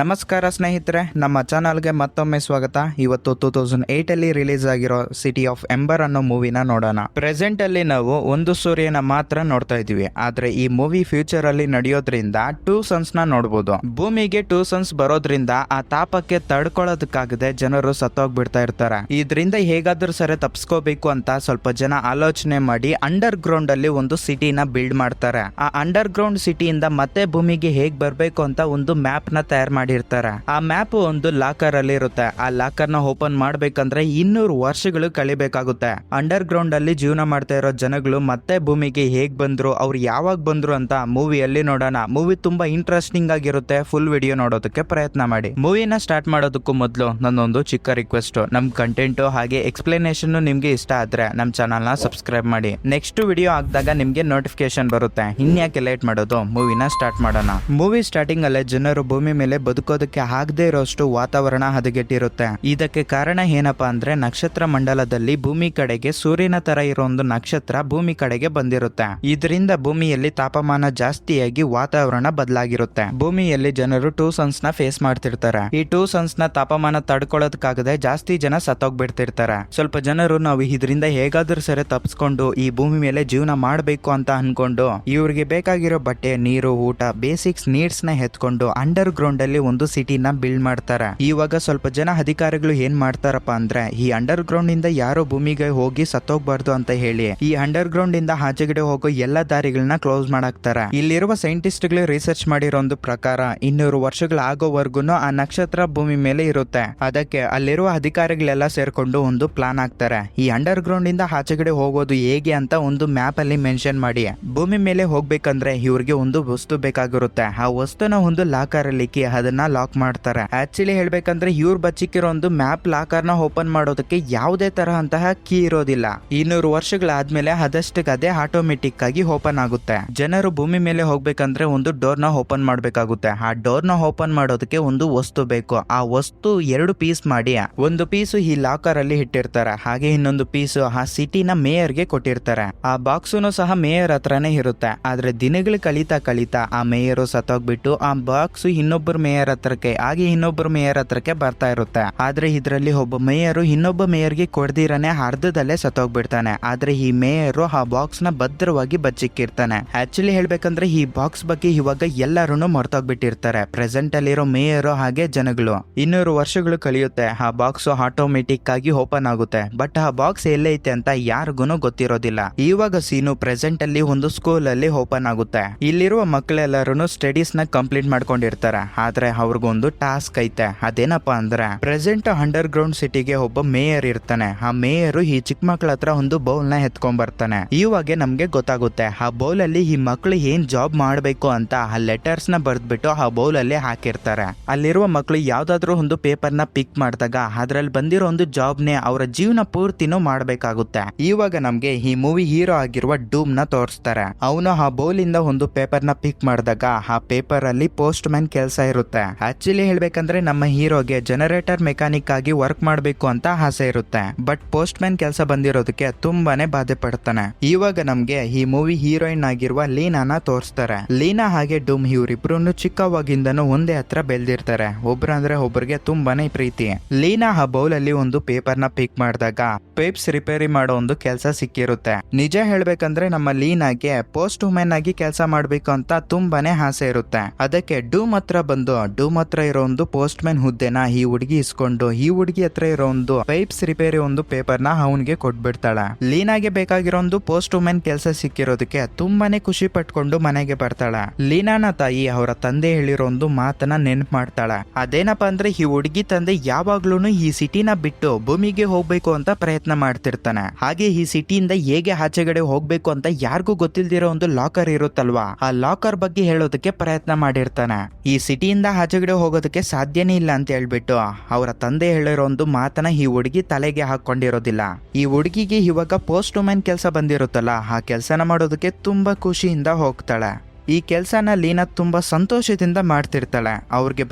ನಮಸ್ಕಾರ ಸ್ನೇಹಿತರೆ, ನಮ್ಮ ಚಾನಲ್ಗೆ ಮತ್ತೊಮ್ಮೆ ಸ್ವಾಗತ. ಇವತ್ತು ಟೂ ತೌಸಂಡ್ ಏಟ್ ಅಲ್ಲಿ ರಿಲೀಸ್ ಆಗಿರೋ ಸಿಟಿ ಆಫ್ ಎಂಬರ್ ಅನ್ನೋ ಮೂವಿನ ನೋಡೋಣ. ಪ್ರೆಸೆಂಟ್ ಅಲ್ಲಿ ನಾವು ಒಂದು ಸೂರ್ಯನ ಮಾತ್ರ ನೋಡ್ತಾ ಇದೀವಿ ಆದ್ರೆ ಈ ಮೂವಿ ಫ್ಯೂಚರ್ ಅಲ್ಲಿ ನಡೆಯೋದ್ರಿಂದ ಟೂ ಸನ್ಸ್ನ ನೋಡಬಹುದು ಭೂಮಿಗೆ ಟೂ ಸನ್ಸ್ ಬರೋದ್ರಿಂದ ಆ ತಾಪಕ್ಕೆ ತಡ್ಕೊಳ್ಳೋದಕ್ಕಾಗದೆ ಜನರು ಸತ್ತೋಗ್ಬಿಡ್ತಾ ಇರ್ತಾರೆ. ಇದರಿಂದ ಹೇಗಾದ್ರೂ ಸರಿ ತಪ್ಸ್ಕೋಬೇಕು ಅಂತ ಸ್ವಲ್ಪ ಜನ ಆಲೋಚನೆ ಮಾಡಿ ಅಂಡರ್ ಗ್ರೌಂಡ್ ಅಲ್ಲಿ ಒಂದು ಸಿಟಿನ ಬಿಲ್ಡ್ ಮಾಡ್ತಾರೆ. ಆ ಅಂಡರ್ ಗ್ರೌಂಡ್ ಸಿಟಿಯಿಂದ ಮತ್ತೆ ಭೂಮಿಗೆ ಹೇಗ್ ಬರ್ಬೇಕು ಅಂತ ಒಂದು ಮ್ಯಾಪ್ನ ತಯಾರು ಮಾಡಿರ್ತಾರೆ. ಆ ಮ್ಯಾಪ್ ಒಂದು ಲಾಕರ್ ಅಲ್ಲಿ ಇರುತ್ತೆ ಆ ಲಾಕರ್ನ ಓಪನ್ ಮಾಡ್ಬೇಕಂದ್ರೆ ಇನ್ನೂರು ವರ್ಷಗಳು ಕಳಿಬೇಕಾಗುತ್ತೆ. ಅಂಡರ್ ಗ್ರೌಂಡ್ ಅಲ್ಲಿ ಜೀವನ ಮಾಡ್ತಾ ಇರೋ ಜನಗಳು ಮತ್ತೆ ಭೂಮಿಗೆ ಹೇಗ್ ಬಂದ್ರು, ಅವ್ರು ಯಾವಾಗ ಬಂದ್ರು ಅಂತ ಮೂವಿಯಲ್ಲಿ ನೋಡೋಣ. ಮೂವಿ ತುಂಬಾ ಇಂಟ್ರೆಸ್ಟಿಂಗ್ ಆಗಿರುತ್ತೆ. ಫುಲ್ ವಿಡಿಯೋ ನೋಡೋದಕ್ಕೆ ಪ್ರಯತ್ನ ಮಾಡಿ. ಮೂವಿನ ಸ್ಟಾರ್ಟ್ ಮಾಡೋದಕ್ಕೂ ಮೊದಲು ನನ್ನೊಂದು ಚಿಕ್ಕ ರಿಕ್ವೆಸ್ಟ್ ನಮ್ ಕಂಟೆಂಟ್ ಹಾಗೆ ಎಕ್ಸ್ಪ್ಲನೇಷನ್ ನಿಮ್ಗೆ ಇಷ್ಟ ಆದ್ರೆ ನಮ್ ಚಾನಲ್ನ ಸಬ್ಸ್ಕ್ರೈಬ್ ಮಾಡಿ. ನೆಕ್ಸ್ಟ್ ವಿಡಿಯೋ ಹಾಕಿದಾಗ ನಿಮ್ಗೆ ನೋಟಿಫಿಕೇಶನ್ ಬರುತ್ತೆ. ಇನ್ಯಾಕೆ ಲೇಟ್ ಮಾಡೋದು? ಮೂವಿನ ಸ್ಟಾರ್ಟ್ ಮಾಡೋಣ. ಮೂವಿ ಸ್ಟಾರ್ಟಿಂಗ್ ಅಲ್ಲೇ ಜನರು ಭೂಮಿ ಮೇಲೆ ಬದುಕೋದಕ್ಕೆ ಆಗದೆ ಇರೋಷ್ಟು ವಾತಾವರಣ ಹದಗೆಟ್ಟಿರುತ್ತೆ. ಇದಕ್ಕೆ ಕಾರಣ ಏನಪ್ಪಾ ಅಂದ್ರೆ ನಕ್ಷತ್ರ ಮಂಡಲದಲ್ಲಿ ಭೂಮಿ ಕಡೆಗೆ ಸೂರ್ಯನ ತರ ಇರೋ ಒಂದು ನಕ್ಷತ್ರ ಭೂಮಿ ಕಡೆಗೆ ಬಂದಿರುತ್ತೆ. ಇದರಿಂದ ಭೂಮಿಯಲ್ಲಿ ತಾಪಮಾನ ಜಾಸ್ತಿಯಾಗಿ ವಾತಾವರಣ ಬದಲಾಗಿರುತ್ತೆ. ಭೂಮಿಯಲ್ಲಿ ಜನರು ಟೂ ಸನ್ಸ್ನ ಫೇಸ್ ಮಾಡ್ತಿರ್ತಾರೆ. ಈ ಟೂ ಸನ್ಸ್ನ ತಾಪಮಾನ ತಡ್ಕೊಳ್ಳೋದಕ್ಕಾಗದೆ ಜಾಸ್ತಿ ಜನ ಸತ್ತೋಗ್ಬಿಡ್ತಿರ್ತಾರೆ. ಸ್ವಲ್ಪ ಜನರು ನಾವು ಇದರಿಂದ ಹೇಗಾದ್ರೂ ಸರಿ ತಪ್ಪಿಸ್ಕೊಂಡು ಈ ಭೂಮಿ ಮೇಲೆ ಜೀವನ ಮಾಡಬೇಕು ಅಂತ ಅನ್ಕೊಂಡು ಇವರಿಗೆ ಬೇಕಾಗಿರೋ ಬಟ್ಟೆ, ನೀರು, ಊಟ ಬೇಸಿಕ್ಸ್ ನೀಡ್ಸ್ನ ಎತ್ಕೊಂಡು ಅಂಡರ್ ಗ್ರೌಂಡ್ ಅಲ್ಲಿ ಒಂದು ಸಿಟಿನ ಬಿಲ್ಡ್ ಮಾಡ್ತಾರೆ. ಇವಾಗ ಸ್ವಲ್ಪ ಜನ ಅಧಿಕಾರಿಗಳು ಏನ್ ಮಾಡ್ತಾರಪ್ಪ ಅಂದ್ರೆ, ಈ ಅಂಡರ್ ಗ್ರೌಂಡ್ ಇಂದ ಯಾರೋ ಭೂಮಿಗೆ ಹೋಗಿ ಸತ್ತೋಗ್ಬಾರ್ದು ಅಂತ ಹೇಳಿ, ಈ ಅಂಡರ್ ಗ್ರೌಂಡ್ ಇಂದ ಆಚೆಗಡೆ ಹೋಗೋ ಎಲ್ಲಾ ದಾರಿಗಳನ್ನ ಕ್ಲೋಸ್ ಮಾಡಾಕ್ತಾರೆ. ಇಲ್ಲಿರುವ ಸೈಂಟಿಸ್ಟ್ಗಳು ರಿಸರ್ಚ್ ಮಾಡಿರೋ ಒಂದು ಪ್ರಕಾರ, ಇನ್ನೂರು ವರ್ಷಗಳಾಗೋವರೆಗೂ ಆ ನಕ್ಷತ್ರ ಭೂಮಿ ಮೇಲೆ ಇರುತ್ತೆ. ಅದಕ್ಕೆ ಅಲ್ಲಿರುವ ಅಧಿಕಾರಿಗಳೆಲ್ಲ ಸೇರ್ಕೊಂಡು ಒಂದು ಪ್ಲಾನ್ ಆಗ್ತಾರೆ ಈ ಅಂಡರ್ ಗ್ರೌಂಡ್ ಇಂದ ಆಚೆಗಡೆ ಹೋಗೋದು ಹೇಗೆ ಅಂತ ಒಂದು ಮ್ಯಾಪ್ ಅಲ್ಲಿ ಮೆನ್ಷನ್ ಮಾಡಿ. ಭೂಮಿ ಮೇಲೆ ಹೋಗ್ಬೇಕಂದ್ರೆ ಇವ್ರಿಗೆ ಒಂದು ವಸ್ತು ಬೇಕಾಗಿರುತ್ತೆ. ಆ ವಸ್ತುನ ಒಂದು ಲಾಕರ್ ಅಲ್ಲಿ ಇಕ್ಕಿ ಅದನ್ನ ಲಾಕ್ ಮಾಡ್ತಾರೆ. ಆಕ್ಚುಲಿ ಹೇಳ್ಬೇಕಂದ್ರೆ ಇವ್ರು ಬಚ್ಚಿಕ್ಕಿರೋ ಒಂದು ಮ್ಯಾಪ್ ಲಾಕರ್ನ ಓಪನ್ ಮಾಡೋದಕ್ಕೆ ಯಾವುದೇ ತರಹ ಅಂತಹ ಕೀ ಇರೋದಿಲ್ಲ. ಇನ್ನೂರು ವರ್ಷಗಳಾದ್ಮೇಲೆ ಅದಷ್ಟಕ್ಕೆ ಅದೇ ಆಟೋಮೆಟಿಕ್ ಆಗಿ ಓಪನ್ ಆಗುತ್ತೆ. ಜನರು ಭೂಮಿ ಮೇಲೆ ಹೋಗ್ಬೇಕಂದ್ರೆ ಒಂದು ಡೋರ್ನ ಓಪನ್ ಮಾಡ್ಬೇಕಾಗುತ್ತೆ. ಆ ಡೋರ್ನ ಓಪನ್ ಮಾಡೋದಕ್ಕೆ ಒಂದು ವಸ್ತು ಬೇಕು. ಆ ವಸ್ತು ಎರಡು ಪೀಸ್ ಮಾಡಿ, ಒಂದು ಪೀಸು ಈ ಲಾಕರ್ ಅಲ್ಲಿ ಇಟ್ಟಿರ್ತಾರೆ. ಹಾಗೆ ಇನ್ನೊಂದು ಪೀಸು ಆ ಸಿಟಿನ ಮೇಯರ್ಗೆ ಕೊಟ್ಟಿರ್ತಾರೆ. ಆ ಬಾಕ್ಸುನು ಸಹ ಮೇಯರ್ ಹತ್ರನೇ ಇರುತ್ತೆ. ಆದ್ರೆ ದಿನಗಳು ಕಳೀತಾ ಕಳೀತಾ ಆ ಮೇಯರು ಸತ್ತೋಗ್ಬಿಟ್ಟು ಆ ಬಾಕ್ಸ್ ಇನ್ನೊಬ್ಬರು ಮೇಯರ್ ಹತ್ರಕ್ಕೆ, ಹಾಗೆ ಇನ್ನೊಬ್ಬರು ಮೇಯರ್ ಹತ್ರಕ್ಕೆ ಬರ್ತಾ ಇರುತ್ತೆ. ಆದ್ರೆ ಇದರಲ್ಲಿ ಒಬ್ಬ ಮೇಯರು ಇನ್ನೊಬ್ಬ ಮೇಯರ್ಗೆ ಕೊಡ್ದಿರನೆ ಅರ್ಧದಲ್ಲೇ ಸತ್ತೋಗ್ಬಿಡ್ತಾನೆ. ಆದ್ರೆ ಈ ಮೇಯರು ಆ ಬಾಕ್ಸ್ನ ಭದ್ರವಾಗಿ ಬಚ್ಚಿಕ್ಕಿರ್ತಾನೆ. ಆಕ್ಚುಲಿ ಹೇಳ್ಬೇಕಂದ್ರೆ ಈ ಬಾಕ್ಸ್ ಬಗ್ಗೆ ಇವಾಗ ಎಲ್ಲರೂ ಮರ್ತೋಗ್ಬಿಟ್ಟಿರ್ತಾರೆ. ಪ್ರೆಸೆಂಟ್ ಅಲ್ಲಿರೋ ಮೇಯರು ಹಾಗೆ ಜನಗಳು. ಇನ್ನೂರು ವರ್ಷಗಳು ಕಳೆಯುತ್ತೆ. ಆ ಬಾಕ್ಸ್ ಆಟೋಮೆಟಿಕ್ ಆಗಿ ಓಪನ್ ಆಗುತ್ತೆ. ಬಟ್ ಆ ಬಾಕ್ಸ್ ಎಲ್ಲೈತೆ ಅಂತ ಯಾರಿಗೂ ಗೊತ್ತಿರೋದಿಲ್ಲ. ಇವಾಗ ಸೀನು ಪ್ರೆಸೆಂಟ್ ಅಲ್ಲಿ ಒಂದು ಸ್ಕೂಲ್ ಅಲ್ಲಿ ಓಪನ್ ಆಗುತ್ತೆ. ಇಲ್ಲಿರುವ ಮಕ್ಕಳೆಲ್ಲರೂ ಸ್ಟಡೀಸ್ನ ಕಂಪ್ಲೀಟ್ ಮಾಡ್ಕೊಂಡಿರ್ತಾರೆ. ಆದ್ರೆ ಅವ್ರಿಗೊಂದು ಟಾಸ್ಕ್ ಐತೆ. ಅದೇನಪ್ಪ ಅಂದ್ರೆ ಪ್ರೆಸೆಂಟ್ ಅಂಡರ್ ಗ್ರೌಂಡ್ ಸಿಟಿಗೆ ಒಬ್ಬ ಮೇಯರ್ ಇರ್ತಾನೆ. ಆ ಮೇಯರ್ ಈ ಚಿಕ್ಕ ಮಕ್ಳ ಹತ್ರ ಒಂದು ಬೌಲ್ನ ಎತ್ಕೊಂಡ್ ಬರ್ತಾನೆ. ಇವಾಗ ನಮ್ಗೆ ಗೊತ್ತಾಗುತ್ತೆ, ಆ ಬೌಲ್ ಅಲ್ಲಿ ಈ ಮಕ್ಳು ಏನ್ ಜಾಬ್ ಮಾಡ್ಬೇಕು ಅಂತ ಆ ಲೆಟರ್ಸ್ನ ಬರ್ದ್ಬಿಟ್ಟು ಆ ಬೌಲ್ ಅಲ್ಲಿ ಹಾಕಿರ್ತಾರೆ. ಅಲ್ಲಿರುವ ಮಕ್ಳು ಯಾವ್ದಾದ್ರು ಒಂದು ಪೇಪರ್ನ ಪಿಕ್ ಮಾಡಿದಾಗ ಅದ್ರಲ್ಲಿ ಬಂದಿರೋ ಒಂದು ಜಾಬ್ ನೇ ಅವರ ಜೀವನ ಪೂರ್ತಿನೂ ಮಾಡ್ಬೇಕಾಗುತ್ತೆ. ಇವಾಗ ನಮ್ಗೆ ಈ ಮೂವಿ ಹೀರೋ ಆಗಿರುವ ಡೂಮ್ನ ತೋರಿಸ್ತಾರೆ. ಅವನು ಆ ಬೌಲ್ ಇಂದ ಒಂದು ಪೇಪರ್ನ ಪಿಕ್ ಮಾಡಿದಾಗ ಆ ಪೇಪರ್ ಅಲ್ಲಿ ಪೋಸ್ಟ್ ಮ್ಯಾನ್ ಕೆಲಸ ಇರುತ್ತೆ ಆಕ್ಚುಲಿ ಹೇಳ್ಬೇಕಂದ್ರೆ ನಮ್ಮ ಹೀರೋಗೆ ಜನರೇಟರ್ ಮೆಕ್ಯಾನಿಕ್ ಆಗಿ ವರ್ಕ್ ಮಾಡಬೇಕು ಅಂತ ಆಸೆ ಇರುತ್ತೆ. ಬಟ್ ಪೋಸ್ಟ್ ಮ್ಯಾನ್ ಕೆಲಸ ಬಂದಿರೋದಕ್ಕೆ ತುಂಬಾನೇ ಬಾಧೆ ಪಡ್ತಾನೆ. ಇವಾಗ ನಮ್ಗೆ ಈ ಮೂವಿ ಹೀರೋಯಿನ್ ಆಗಿರುವ ಲೀನಾನ ತೋರಿಸ್ತಾರೆ. ಲೀನಾ ಹಾಗೆ ಡೂಮ್ ಇವರಿಬ್ರು ಚಿಕ್ಕವಾಗಿಂದನೂ ಒಂದೇ ಹತ್ರ ಬೆಳೆದಿರ್ತಾರೆ. ಒಬ್ರಂದ್ರೆ ಒಬ್ರಿಗೆ ತುಂಬಾನೇ ಪ್ರೀತಿ. ಲೀನಾ ಆ ಬೌಲ್ ಅಲ್ಲಿ ಒಂದು ಪೇಪರ್ನ ಪಿಕ್ ಮಾಡಿದಾಗ ಪೇಪ್ಸ್ ರಿಪೇರಿ ಮಾಡೋ ಒಂದು ಕೆಲಸ ಸಿಕ್ಕಿರುತ್ತೆ. ನಿಜ ಹೇಳ್ಬೇಕಂದ್ರೆ ನಮ್ಮ ಲೀನಾಗೆ ಪೋಸ್ಟ್ ವುಮೆನ್ ಆಗಿ ಕೆಲಸ ಮಾಡ್ಬೇಕು ಅಂತ ತುಂಬಾನೇ ಆಸೆ ಇರುತ್ತೆ. ಅದಕ್ಕೆ ಡೂಮ್ ಹತ್ರ ಬಂದು ಡೂಮ್ ಹತ್ರ ಇರೋ ಒಂದು ಪೋಸ್ಟ್ ಮ್ಯಾನ್ ಹುದ್ದೆನ ಈ ಹುಡುಗಿ ಇಸ್ಕೊಂಡು, ಈ ಹುಡುಗಿ ಹತ್ರ ಇರೋ ಒಂದು ಪೈಪ್ಸ್ ರಿಪೇರಿ ಒಂದು ಪೇಪರ್ನ ಅವನಿಗೆ ಕೊಟ್ಬಿಡ್ತಾಳೆ. ಲೀನಾಗೆ ಬೇಕಾಗಿರೋ ಒಂದು ಪೋಸ್ಟ್ ವುಮೆನ್ ಕೆಲಸ ಸಿಕ್ಕಿರೋದಕ್ಕೆ ತುಂಬಾನೇ ಖುಷಿ ಪಟ್ಕೊಂಡು ಮನೆಗೆ ಬರ್ತಾಳೆ. ಲೀನಾನ ತಾಯಿ ಅವರ ತಂದೆ ಹೇಳಿರೋ ಒಂದು ಮಾತನ್ನ ನೆನ್ಪು ಮಾಡ್ತಾಳೆ. ಅದೇನಪ್ಪ ಅಂದ್ರೆ ಈ ಹುಡುಗಿ ತಂದೆ ಯಾವಾಗ್ಲೂ ಈ ಸಿಟಿನ ಬಿಟ್ಟು ಭೂಮಿಗೆ ಹೋಗ್ಬೇಕು ಅಂತ ಪ್ರಯತ್ನ ಮಾಡ್ತಿರ್ತಾನೆ. ಹಾಗೆ ಈ ಸಿಟಿಯಿಂದ ಹೇಗೆ ಆಚೆಗಡೆ ಹೋಗ್ಬೇಕು ಅಂತ ಯಾರಿಗೂ ಗೊತ್ತಿಲ್ದಿರೋ ಒಂದು ಲಾಕರ್ ಇರುತ್ತಲ್ವಾ? ಆ ಲಾಕರ್ ಬಗ್ಗೆ ಹೇಳೋದಕ್ಕೆ ಪ್ರಯತ್ನ ಮಾಡಿರ್ತಾನೆ. ಈ ಸಿಟಿಯಿಂದ ಆಚೆಗಡೆ ಹೋಗೋದಕ್ಕೆ ಸಾಧ್ಯನೇ ಇಲ್ಲ ಅಂತ ಹೇಳ್ಬಿಟ್ಟು ಅವರ ತಂದೆ ಹೇಳಿರೋ ಒಂದು ಮಾತನ್ನ ಈ ಹುಡುಗಿ ತಲೆಗೆ ಹಾಕೊಂಡಿರೋದಿಲ್ಲ ಈ ಹುಡುಗಿಗೆ ಇವಾಗ ಪೋಸ್ಟ್ ವುಮೆನ್ ಕೆಲಸ ಬಂದಿರುತ್ತಲ್ಲ, ಆ ಕೆಲಸನ ಮಾಡೋದಕ್ಕೆ ತುಂಬಾ ಖುಷಿಯಿಂದ ಹೋಗ್ತಾಳೆ. ಈ ಕೆಲಸನ ಲೀನಾ ತುಂಬಾ ಸಂತೋಷದಿಂದ ಮಾಡ್ತಿರ್ತಾಳೆ. ಅವ್ರಿಗೆ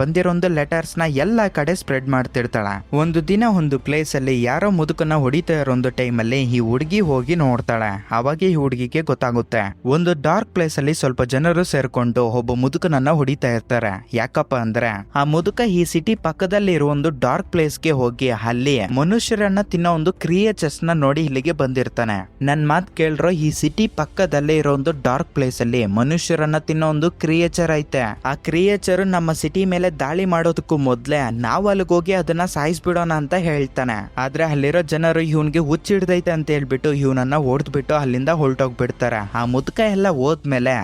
ಲೆಟರ್ಸ್ನ ಎಲ್ಲಾ ಕಡೆ ಸ್ಪ್ರೆಡ್ ಮಾಡ್ತಿರ್ತಾಳೆ. ಒಂದು ದಿನ ಒಂದು ಪ್ಲೇಸ್ ಅಲ್ಲಿ ಯಾರೋ ಮುದುಕನ ಹೊಡಿತಾ ಟೈಮ್ ಅಲ್ಲಿ ಈ ಹುಡುಗಿ ಹೋಗಿ ನೋಡ್ತಾಳೆ. ಅವಾಗ ಈ ಹುಡುಗಿಗೆ ಗೊತ್ತಾಗುತ್ತೆ. ಒಂದು ಡಾರ್ಕ್ ಪ್ಲೇಸ್ ಅಲ್ಲಿ ಸ್ವಲ್ಪ ಜನರು ಸೇರ್ಕೊಂಡು ಒಬ್ಬ ಮುದುಕನನ್ನ ಹೊಡಿತಾ ಇರ್ತಾರೆ. ಯಾಕಪ್ಪ ಅಂದ್ರೆ, ಆ ಮುದುಕ ಈ ಸಿಟಿ ಪಕ್ಕದಲ್ಲಿ ಇರುವ ಒಂದು ಡಾರ್ಕ್ ಪ್ಲೇಸ್ಗೆ ಹೋಗಿ ಅಲ್ಲಿ ಮನುಷ್ಯರನ್ನ ತಿನ್ನೋ ಒಂದು ಕ್ರಿಯೇಚರ್ಸ್ನ ನೋಡಿ ಇಲ್ಲಿಗೆ ಬಂದಿರ್ತಾನೆ. ನನ್ ಮಾತ್ ಕೇಳ್ರೋ ಈ ಸಿಟಿ ಪಕ್ಕದಲ್ಲೇ ಇರೋ ಒಂದು ಡಾರ್ಕ್ ಪ್ಲೇಸ್ ಅಲ್ಲಿ ಮನುಷ್ಯರನ್ನ ತಿನ್ನೋ ಒಂದು ಕ್ರಿಯೇಚರ್ ಐತೆ. ಆ ಕ್ರಿಯೇಚರ್ ನಮ್ಮ ಸಿಟಿ ಮೇಲೆ ದಾಳಿ ಮಾಡೋದಕ್ಕೂ ಮೊದ್ಲೇ ನಾವು ಅಲ್ಲಿಗೆ ಹೋಗಿ ಅದನ್ನ ಸಾಯಿಸ್ಬಿಡೋಣ ಅಂತ ಹೇಳ್ತಾನೆ. ಆದ್ರೆ ಅಲ್ಲಿರೋ ಜನರು ಇವನ್ಗೆ ಹುಚ್ಚಿಡ್ದೈತೆ ಅಂತ ಹೇಳ್ಬಿಟ್ಟು ಇವನನ್ನ ಹೊಡೆದ್ಬಿಟ್ಟು ಅಲ್ಲಿಂದ ಹೊರಟೋಗ್ಬಿಡ್ತಾರೆ. ಆ ಮುದುಕ ಎಲ್ಲ ಹೋದ್ಮೇಲೆ